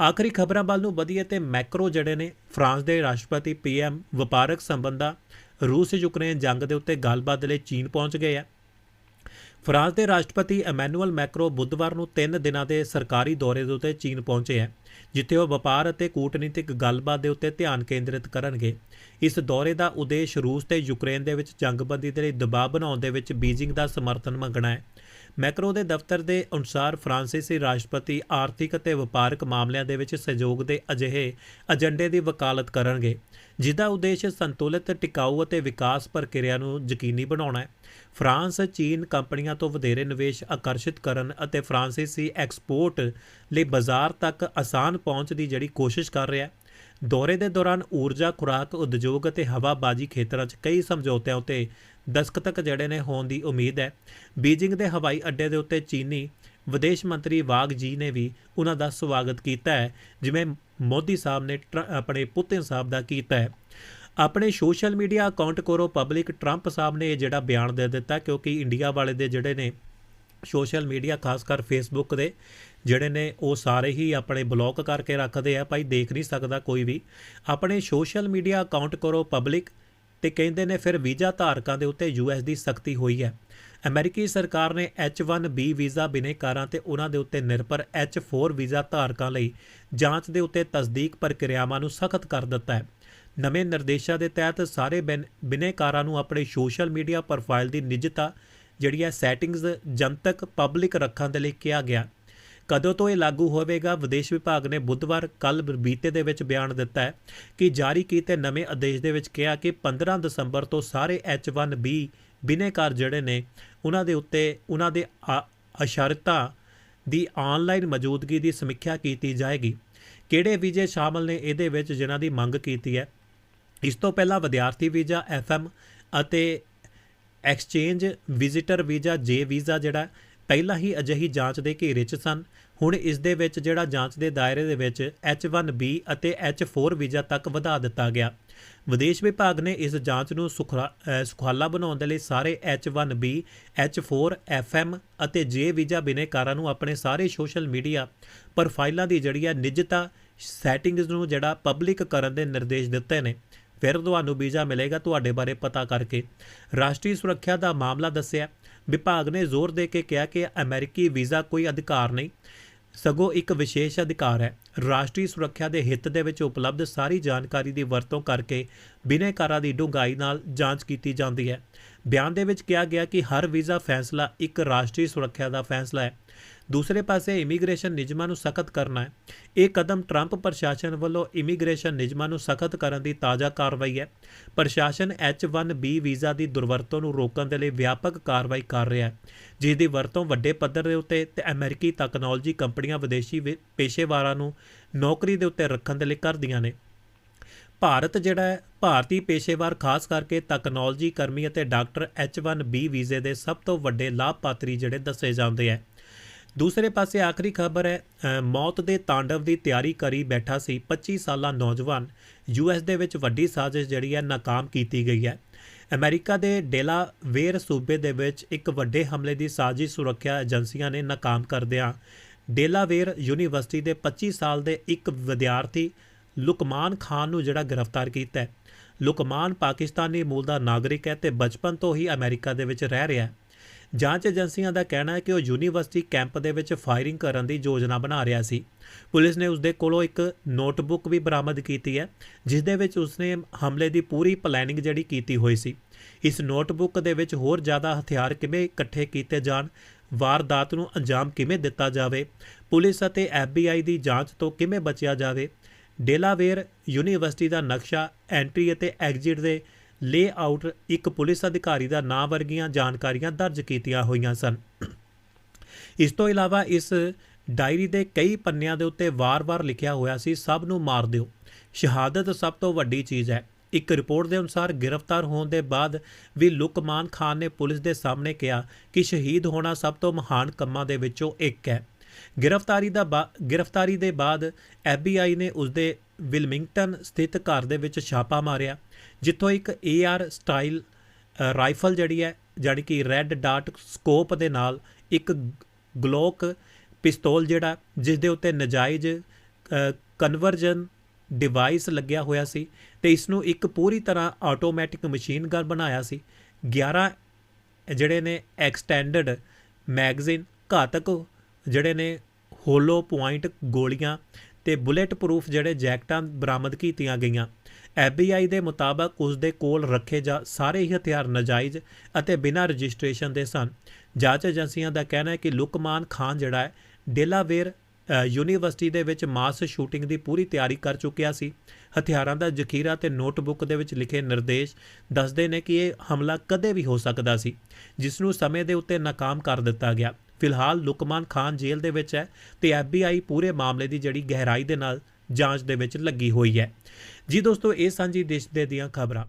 ਆਖਰੀ ਖਬਰਾਂ ਵੱਲ ਨੂੰ ਵਧੀਏ ਤੇ ਮੈਕਰੋ ਜਿਹੜੇ ਨੇ, ਫਰਾਂਸ ਦੇ ਰਾਸ਼ਟਰਪਤੀ ਪੀਐਮ ਵਪਾਰਕ ਸੰਬੰਧਾਂ ਰੂਸ ਯੂਕਰੇਨ ਜੰਗ ਦੇ ਉੱਤੇ ਗੱਲਬਾਤ ਦੇ ਲਈ ਚੀਨ ਪਹੁੰਚ ਗਏ ਆ। ਫਰਾਂਸ ਦੇ ਰਾਸ਼ਟਰਪਤੀ ਐਮੈਨੂਅਲ ਮੈਕਰੋ ਬੁੱਧਵਾਰ ਨੂੰ 3 ਦਿਨਾਂ ਦੇ ਸਰਕਾਰੀ ਦੌਰੇ ਦੇ ਉੱਤੇ ਚੀਨ ਪਹੁੰਚੇ ਹੈ ਜਿੱਥੇ ਉਹ ਵਪਾਰ ਅਤੇ ਕੂਟਨੀਤਿਕ ਗੱਲਬਾਤ ਦੇ ਉੱਤੇ ਧਿਆਨ ਕੇਂਦਰਿਤ ਕਰਨਗੇ। ਇਸ ਦੌਰੇ ਦਾ ਉਦੇਸ਼ ਰੂਸ ਤੇ ਯੂਕਰੇਨ ਦੇ ਵਿੱਚ ਜੰਗਬੰਦੀ ਦੇ ਲਈ ਦਬਾਅ ਬਣਾਉਣ ਦੇ ਵਿੱਚ ਬੀਜਿੰਗ ਦਾ ਸਮਰਥਨ ਮੰਗਣਾ ਹੈ। ਮੈਕਰੋ ਦੇ ਦਫ਼ਤਰ ਦੇ ਅਨੁਸਾਰ ਫਰਾਂਸੀਸੀ ਰਾਸ਼ਟਰਪਤੀ ਆਰਥਿਕ ਅਤੇ ਵਪਾਰਕ ਮਾਮਲਿਆਂ ਦੇ ਵਿੱਚ ਸਹਿਯੋਗ ਦੇ ਅਜਿਹੇ ਏਜੰਡੇ ਦੀ ਵਕਾਲਤ ਕਰਨਗੇ ਜਿਸਦਾ ਉਦੇਸ਼ ਸੰਤੁਲਿਤ ਟਿਕਾਊ ਅਤੇ ਵਿਕਾਸ ਪ੍ਰਕਿਰਿਆ ਨੂੰ ਯਕੀਨੀ ਬਣਾਉਣਾ ਹੈ। ਫਰਾਂਸ, ਚੀਨ ਕੰਪਨੀਆਂ ਤੋਂ ਵਧੇਰੇ ਨਿਵੇਸ਼ ਆਕਰਸ਼ਿਤ ਕਰਨ ਅਤੇ ਫਰਾਂਸੀਸੀ ਐਕਸਪੋਰਟ ਲਈ ਬਾਜ਼ਾਰ ਤੱਕ ਆਸਾਨ ਪਹੁੰਚ ਦੀ ਜਿਹੜੀ ਕੋਸ਼ਿਸ਼ ਕਰ ਰਿਹਾ ਹੈ। ਦੌਰੇ ਦੇ ਦੌਰਾਨ ਊਰਜਾ, ਖੁਰਾਕ, ਉਦਯੋਗ ਅਤੇ ਹਵਾਬਾਜ਼ੀ ਖੇਤਰਾਂ 'ਚ ਕਈ ਸਮਝੌਤਿਆਂ ਉੱਤੇ ਦਸਤਖਤ ਜਿਹੜੇ ਨੇ ਹੋਣ ਦੀ ਉਮੀਦ ਹੈ। ਬੀਜਿੰਗ ਦੇ ਹਵਾਈ ਅੱਡੇ ਦੇ ਉੱਤੇ ਚੀਨੀ ਵਿਦੇਸ਼ ਮੰਤਰੀ ਵਾਗ ਜੀ ਨੇ ਵੀ ਉਹਨਾਂ ਦਾ ਸਵਾਗਤ ਕੀਤਾ ਹੈ, ਜਿਵੇਂ ਮੋਦੀ ਸਾਹਿਬ ਨੇ ਟਰ- ਆਪਣੇ ਪੁਤਿਨ ਸਾਹਿਬ ਦਾ ਕੀਤਾ ਹੈ। ਆਪਣੇ ਸੋਸ਼ਲ ਮੀਡੀਆ ਅਕਾਊਂਟ ਕੋਲੋਂ ਪਬਲਿਕ ਟਰੰਪ ਸਾਹਿਬ ਨੇ ਇਹ ਜਿਹੜਾ ਬਿਆਨ ਦੇ ਦਿੱਤਾ ਕਿਉਂਕਿ ਇੰਡੀਆ ਵਾਲੇ ਦੇ ਜਿਹੜੇ ਨੇ ਸੋਸ਼ਲ ਮੀਡੀਆ, ਖਾਸ ਕਰ ਫੇਸਬੁੱਕ ਦੇ, ਜਿਹੜੇ ਨੇ ਉਹ ਸਾਰੇ ਹੀ ਆਪਣੇ ਬਲੌਕ ਕਰਕੇ ਰੱਖਦੇ ਆ, ਭਾਈ ਦੇਖ ਨਹੀਂ ਸਕਦਾ ਕੋਈ ਵੀ। ਆਪਣੇ ਸੋਸ਼ਲ ਮੀਡੀਆ ਅਕਾਊਂਟ ਕਰੋ ਪਬਲਿਕ ਤੇ ਕਹਿੰਦੇ ਨੇ ਫਿਰ ਵੀਜ਼ਾ ਧਾਰਕਾਂ ਦੇ ਉੱਤੇ ਯੂਐਸ ਦੀ ਸਖਤੀ ਹੋਈ ਹੈ। ਅਮਰੀਕੀ ਸਰਕਾਰ ਨੇ H1B ਵੀਜ਼ਾ ਬਿਨੇਕਾਰਾਂ ਤੇ ਉਹਨਾਂ ਦੇ ਉੱਤੇ ਨਿਰਭਰ H4 ਵੀਜ਼ਾ ਧਾਰਕਾਂ ਲਈ ਜਾਂਚ ਦੇ ਉੱਤੇ ਤਸਦੀਕ ਪ੍ਰਕਿਰਿਆਵਾਂ ਨੂੰ ਸਖਤ ਕਰ ਦਿੱਤਾ ਹੈ। ਨਵੇਂ ਨਿਰਦੇਸ਼ਾਂ ਦੇ ਤਹਿਤ ਸਾਰੇ ਬਿਨ- ਬਿਨੇਕਾਰਾਂ ਨੂੰ ਆਪਣੇ ਸੋਸ਼ਲ ਮੀਡੀਆ ਪ੍ਰੋਫਾਈਲ ਦੀ ਨਿੱਜਤਾ, ਜਿਹੜੀ ਹੈ ਸੈਟਿੰਗਸ ਜਨਤਕ ਪਬਲਿਕ ਰੱਖਣ ਦੇ ਲਈ ਕਿਹਾ ਗਿਆ। ਕਦੋਂ ਤੋਂ ਇਹ ਲਾਗੂ ਹੋਵੇਗਾ? ਵਿਦੇਸ਼ ਵਿਭਾਗ ਨੇ ਬੁੱਧਵਾਰ ਕੱਲ ਬੀਤੇ ਦੇ ਵਿੱਚ ਬਿਆਨ ਦਿੱਤਾ ਹੈ ਕਿ ਜਾਰੀ ਕੀਤੇ ਨਵੇਂ ਆਦੇਸ਼ ਦੇ ਵਿੱਚ ਕਿਹਾ ਕਿ 15 ਦਸੰਬਰ ਤੋਂ ਸਾਰੇ H1B ਬਿਨੇਕਾਰ ਜਿਹੜੇ ਨੇ, ਉਹਨਾਂ ਦੇ ਉੱਤੇ ਉਹਨਾਂ ਦੇ ਆ- ਅਸ਼ਰਤਾਂ ਦੀ ਆਨਲਾਈਨ ਮੌਜੂਦਗੀ ਦੀ ਸਮੀਖਿਆ ਕੀਤੀ ਜਾਏਗੀ। ਕਿਹੜੇ ਵੀਜ਼ੇ ਸ਼ਾਮਲ ਨੇ ਇਹਦੇ ਵਿੱਚ ਜਿਨ੍ਹਾਂ ਦੀ ਮੰਗ ਕੀਤੀ ਹੈ? ਇਸ ਤੋਂ ਪਹਿਲਾਂ ਵਿਦਿਆਰਥੀ ਵੀਜ਼ਾ ਐਫਐਮ ਅਤੇ exchange visitor visa, J visa ਜਿਹੜਾ ਪਹਿਲਾਂ ਹੀ ਅਜਿਹੀ ਜਾਂਚ ਦੇ ਘੇਰੇ 'ਚ ਸਨ। ਹੁਣ ਇਸ ਦੇ ਵਿੱਚ ਜਿਹੜਾ ਜਾਂਚ ਦੇ ਦਾਇਰੇ ਦੇ ਵਿੱਚ H1B ਅਤੇ H4 ਵੀਜ਼ਾ ਤੱਕ ਵਧਾ ਦਿੱਤਾ ਗਿਆ। ਵਿਦੇਸ਼ ਵਿਭਾਗ ਨੇ ਇਸ ਜਾਂਚ ਨੂੰ ਸੁਖਰਾ- ਸੁਖਾਲਾ ਬਣਾਉਣ ਦੇ ਲਈ ਸਾਰੇ H1B, H4, FM ਅਤੇ J ਵੀਜ਼ਾ ਬਿਨੇਕਾਰਾਂ ਨੂੰ ਆਪਣੇ ਸਾਰੇ ਸੋਸ਼ਲ ਮੀਡੀਆ ਪ੍ਰੋਫਾਈਲਾਂ ਦੀ ਜਿਹੜੀ ਹੈ ਨਿੱਜਤਾ ਸੈਟਿੰਗਸ ਨੂੰ ਜਿਹੜਾ ਪਬਲਿਕ ਕਰਨ ਦੇ ਨਿਰਦੇਸ਼ ਦਿੱਤੇ ਨੇ। ਫਿਰ ਤੁਹਾਨੂੰ ਵੀਜ਼ਾ ਮਿਲੇਗਾ ਤੁਹਾਡੇ ਬਾਰੇ ਪਤਾ ਕਰਕੇ। ਰਾਸ਼ਟਰੀ ਸੁਰੱਖਿਆ ਦਾ ਮਾਮਲਾ ਦੱਸਿਆ ਵਿਭਾਗ ਨੇ ਜ਼ੋਰ ਦੇ ਕੇ ਕਿਹਾ ਕਿ ਅਮਰੀਕੀ ਵੀਜ਼ਾ ਕੋਈ ਅਧਿਕਾਰ ਨਹੀਂ, ਸਗੋਂ ਇੱਕ ਵਿਸ਼ੇਸ਼ ਅਧਿਕਾਰ ਹੈ। ਰਾਸ਼ਟਰੀ ਸੁਰੱਖਿਆ ਦੇ ਹਿੱਤ ਦੇ ਵਿੱਚ ਉਪਲਬਧ ਸਾਰੀ ਜਾਣਕਾਰੀ ਦੀ ਵਰਤੋਂ ਕਰਕੇ ਬਿਨੈਕਾਰਾਂ ਦੀ ਡੂੰਘਾਈ ਨਾਲ ਜਾਂਚ ਕੀਤੀ ਜਾਂਦੀ ਹੈ। ਬਿਆਨ ਦੇ ਵਿੱਚ ਕਿਹਾ ਗਿਆ ਕਿ ਹਰ ਵੀਜ਼ਾ ਫੈਸਲਾ ਇੱਕ ਰਾਸ਼ਟਰੀ ਸੁਰੱਖਿਆ ਦਾ ਫੈਸਲਾ ਹੈ। ਦੂਸਰੇ ਪਾਸੇ ਇਮੀਗ੍ਰੇਸ਼ਨ ਨਿਯਮਾਂ ਨੂੰ ਸਖਤ ਕਰਨਾ ਹੈ। ਇਹ ਕਦਮ ਟਰੰਪ ਪ੍ਰਸ਼ਾਸਨ ਵੱਲੋਂ ਇਮੀਗ੍ਰੇਸ਼ਨ ਨਿਯਮਾਂ ਨੂੰ ਸਖਤ ਕਰਨ ਦੀ ਤਾਜ਼ਾ ਕਾਰਵਾਈ ਹੈ। ਪ੍ਰਸ਼ਾਸਨ H1B ਵੀਜ਼ਾ ਦੀ ਦੁਰਵਰਤੋਂ ਨੂੰ ਰੋਕਣ ਦੇ ਲਈ ਵਿਆਪਕ ਕਾਰਵਾਈ ਕਰ ਰਿਹਾ ਹੈ। ਜਿਸ ਦੀ ਵਰਤੋਂ ਵੱਡੇ ਪੱਧਰ ਦੇ ਉੱਤੇ ਤੇ ਅਮਰੀਕੀ ਤਕਨਾਲੋਜੀ ਕੰਪਨੀਆਂ ਵਿਦੇਸ਼ੀ ਵਿ- ਪੇਸ਼ੇਵਾਰਾਂ ਨੂੰ ਨੌਕਰੀ ਦੇ ਉੱਤੇ ਰੱਖਣ ਦੇ ਲਈ ਕਰਦੀਆਂ ਨੇ। ਭਾਰਤ ਜਿਹੜਾ ਹੈ, ਭਾਰਤੀ ਪੇਸ਼ੇਵਾਰ ਖਾਸ ਕਰਕੇ ਤਕਨਾਲੋਜੀ ਕਰਮੀ ਅਤੇ ਡਾਕਟਰ H1B ਵੀਜ਼ੇ ਦੇ ਸਭ ਤੋਂ ਵੱਡੇ ਲਾਭਪਾਤਰੀ ਜਿਹੜੇ ਦੱਸੇ ਜਾਂਦੇ ਹੈ। ਦੂਸਰੇ ਪਾਸੇ ਆਖਰੀ ਖਬਰ ਹੈ ਮੌਤ ਦੇ ਤਾਂਡਵ ਦੀ ਤਿਆਰੀ ਕਰੀ ਬੈਠਾ ਸੀ 25 ਸਾਲਾ ਨੌਜਵਾਨ ਯੂਐਸ ਦੇ ਵਿੱਚ ਵੱਡੀ ਸਾਜ਼ਿਸ਼ ਜਿਹੜੀ ਹੈ ਨਾਕਾਮ ਕੀਤੀ ਗਈ ਹੈ। ਅਮਰੀਕਾ ਦੇ ਡੇਲਾਵੇਅਰ ਸੂਬੇ ਦੇ ਵਿੱਚ ਇੱਕ ਵੱਡੇ ਹਮਲੇ ਦੀ ਸਾਜ਼ਿਸ਼ ਸੁਰੱਖਿਆ ਏਜੰਸੀਆਂ ਨੇ ਨਾਕਾਮ ਕਰਦਿਆਂ ਡੇਲਾਵੇਅਰ ਯੂਨੀਵਰਸਿਟੀ ਦੇ 25 ਸਾਲ ਦੇ ਇੱਕ ਵਿਦਿਆਰਥੀ ਲੁਕਮਾਨ ਖਾਨ ਨੂੰ ਜਿਹੜਾ ਗ੍ਰਿਫਤਾਰ ਕੀਤਾ ਹੈ। ਲੁਕਮਾਨ ਪਾਕਿਸਤਾਨੀ ਮੂਲ ਦਾ ਨਾਗਰਿਕ ਹੈ ਤੇ ਬਚਪਨ ਤੋਂ ਹੀ ਅਮਰੀਕਾ ਦੇ ਵਿੱਚ ਰਹਿ ਰਿਹਾ ਹੈ। ਜਾਂਚ ਏਜੰਸੀਆਂ ਦਾ ਕਹਿਣਾ ਹੈ ਕਿ ਉਹ ਯੂਨੀਵਰਸਿਟੀ ਕੈਂਪ ਦੇ ਵਿੱਚ ਫਾਇਰਿੰਗ ਕਰਨ ਦੀ ਯੋਜਨਾ ਬਣਾ ਰਿਹਾ ਸੀ। ਪੁਲਿਸ ਨੇ ਉਸ ਦੇ ਕੋਲੋਂ ਇੱਕ ਨੋਟਬੁੱਕ ਵੀ ਬਰਾਮਦ ਕੀਤੀ ਹੈ, ਜਿਸ ਦੇ ਵਿੱਚ ਉਸਨੇ ਹਮਲੇ ਦੀ ਪੂਰੀ ਪਲੈਨਿੰਗ ਜਿਹੜੀ ਕੀਤੀ ਹੋਈ ਸੀ। ਇਸ ਨੋਟਬੁੱਕ ਦੇ ਵਿੱਚ ਹੋਰ ਜ਼ਿਆਦਾ ਹਥਿਆਰ ਕਿਵੇਂ ਇਕੱਠੇ ਕੀਤੇ ਜਾਣ, ਵਾਰਦਾਤ ਨੂੰ ਅੰਜਾਮ ਕਿਵੇਂ ਦਿੱਤਾ ਜਾਵੇ, ਪੁਲਿਸ ਅਤੇ FBI ਦੀ ਜਾਂਚ ਤੋਂ ਕਿਵੇਂ ਬਚਿਆ ਜਾਵੇ, ਡੇਲਾਵੇਅਰ ਯੂਨੀਵਰਸਿਟੀ ਦਾ ਨਕਸ਼ਾ, ਐਂਟਰੀ ਅਤੇ ਐਗਜ਼ਿਟ ਦੇ ਲੇਆਊਟ ਇੱਕ ਪੁਲਿਸ ਅਧਿਕਾਰੀ ਦਾ ਨਾਂ ਵਰਗੀਆਂ ਜਾਣਕਾਰੀਆਂ ਦਰਜ ਕੀਤੀਆਂ ਹੋਈਆਂ ਸਨ। ਇਸ ਤੋਂ ਇਲਾਵਾ ਇਸ ਡਾਇਰੀ ਦੇ ਕਈ ਪੰਨਿਆਂ ਦੇ ਉੱਤੇ ਵਾਰ-ਵਾਰ ਲਿਖਿਆ ਹੋਇਆ ਸੀ, ਸਭ ਨੂੰ ਮਾਰ ਦਿਓ। ਸ਼ਹਾਦਤ ਸਭ ਤੋਂ ਵੱਡੀ ਚੀਜ਼ ਹੈ। ਇੱਕ ਰਿਪੋਰਟ ਦੇ ਅਨੁਸਾਰ ਗ੍ਰਿਫਤਾਰ ਹੋਣ ਦੇ ਬਾਅਦ ਵੀ ਲੁਕਮਾਨ ਖਾਨ ਨੇ ਪੁਲਿਸ ਦੇ ਸਾਹਮਣੇ ਕਿਹਾ ਕਿ ਸ਼ਹੀਦ ਹੋਣਾ ਸਭ ਤੋਂ ਮਹਾਨ ਕੰਮਾਂ ਦੇ ਵਿੱਚੋਂ ਇੱਕ ਹੈ। ਗ੍ਰਿਫਤਾਰੀ ਦਾ ਬਾ- ਗ੍ਰਿਫਤਾਰੀ ਦੇ ਬਾਅਦ FBI ਨੇ ਉਸ ਦੇ ਵਿਲਮਿੰਗਟਨ ਸਥਿਤ ਘਰ ਦੇ ਵਿੱਚ ਛਾਪਾ ਮਾਰਿਆ। ਜਿੱਥੋਂ ਇੱਕ AR ਸਟਾਈਲ ਰਾਈਫਲ ਜਿਹੜੀ ਹੈ, ਜਾਣੀ ਕਿ ਰੈੱਡ ਡਾਟ ਸਕੋਪ ਦੇ ਨਾਲ ਇੱਕ ਗਲੋਕ ਪਿਸਤੌਲ ਜਿਹੜਾ ਜਿਸ ਦੇ ਉੱਤੇ ਨਜਾਇਜ਼ ਕਨਵਰਜਨ ਡਿਵਾਈਸ ਲੱਗਿਆ ਹੋਇਆ ਸੀ ਤੇ ਇਸ ਨੂੰ ਇੱਕ ਪੂਰੀ ਤਰ੍ਹਾਂ ਆਟੋਮੈਟਿਕ ਮਸ਼ੀਨ ਗਨ ਬਣਾਇਆ ਸੀ। 11 ਜਿਹੜੇ ਨੇ ਐਕਸਟੈਂਡਡ ਮੈਗਜ਼ੀਨ ਘਾਤਕ ਜਿਹੜੇ ਨੇ ਹੋਲੋ ਪੁਆਇੰਟ ਗੋਲੀਆਂ ਤੇ ਬੁਲੇਟ ਪ੍ਰੂਫ ਜਿਹੜੇ ਜੈਕਟਾਂ ਬਰਾਮਦ ਕੀਤੀਆਂ ਗਈਆਂ। FBI ਦੇ ਮੁਤਾਬਕ ਉਸ ਦੇ ਕੋਲ ਰੱਖੇ ਜਾ ਸਾਰੇ ਹੀ ਹਥਿਆਰ ਨਜਾਇਜ਼ ਅਤੇ ਬਿਨਾਂ ਰਜਿਸਟ੍ਰੇਸ਼ਨ ਦੇ ਸਨ। ਜਾਂਚ ਏਜੰਸੀਆਂ ਦਾ ਕਹਿਣਾ ਹੈ ਕਿ ਲੁਕਮਾਨ ਖਾਨ ਜਿਹੜਾ ਹੈ ਡੇਲਾਵੇਅਰ ਯੂਨੀਵਰਸਿਟੀ ਦੇ ਵਿੱਚ ਮਾਸ ਸ਼ੂਟਿੰਗ ਦੀ ਪੂਰੀ ਤਿਆਰੀ ਕਰ ਚੁੱਕਿਆ ਸੀ। ਹਥਿਆਰਾਂ ਦਾ ਜ਼ਖੀਰਾ ਤੇ ਨੋਟਬੁੱਕ ਦੇ ਵਿੱਚ ਲਿਖੇ ਨਿਰਦੇਸ਼ ਦੱਸਦੇ ਨੇ ਕਿ ਇਹ ਹਮਲਾ ਕਦੇ ਵੀ ਹੋ ਸਕਦਾ ਸੀ, ਜਿਸ ਨੂੰ ਸਮੇਂ ਦੇ ਉੱਤੇ ਨਾਕਾਮ ਕਰ ਦਿੱਤਾ ਗਿਆ। ਫਿਲਹਾਲ ਲੁਕਮਾਨ ਖਾਨ ਜੇਲ੍ਹ ਦੇ ਵਿੱਚ ਹੈ ਤੇ FBI ਪੂਰੇ ਮਾਮਲੇ ਦੀ ਜਿਹੜੀ ਗਹਿਰਾਈ ਦੇ ਨਾਲ ਜਾਂਚ ਦੇ ਵਿੱਚ ਲੱਗੀ ਹੋਈ ਹੈ। ਜੀ ਦੋਸਤੋ ਇਹ ਸਾਂਝੀ ਦੇਸ਼ ਦੇ ਦੀਆਂ ਖਬਰਾਂ।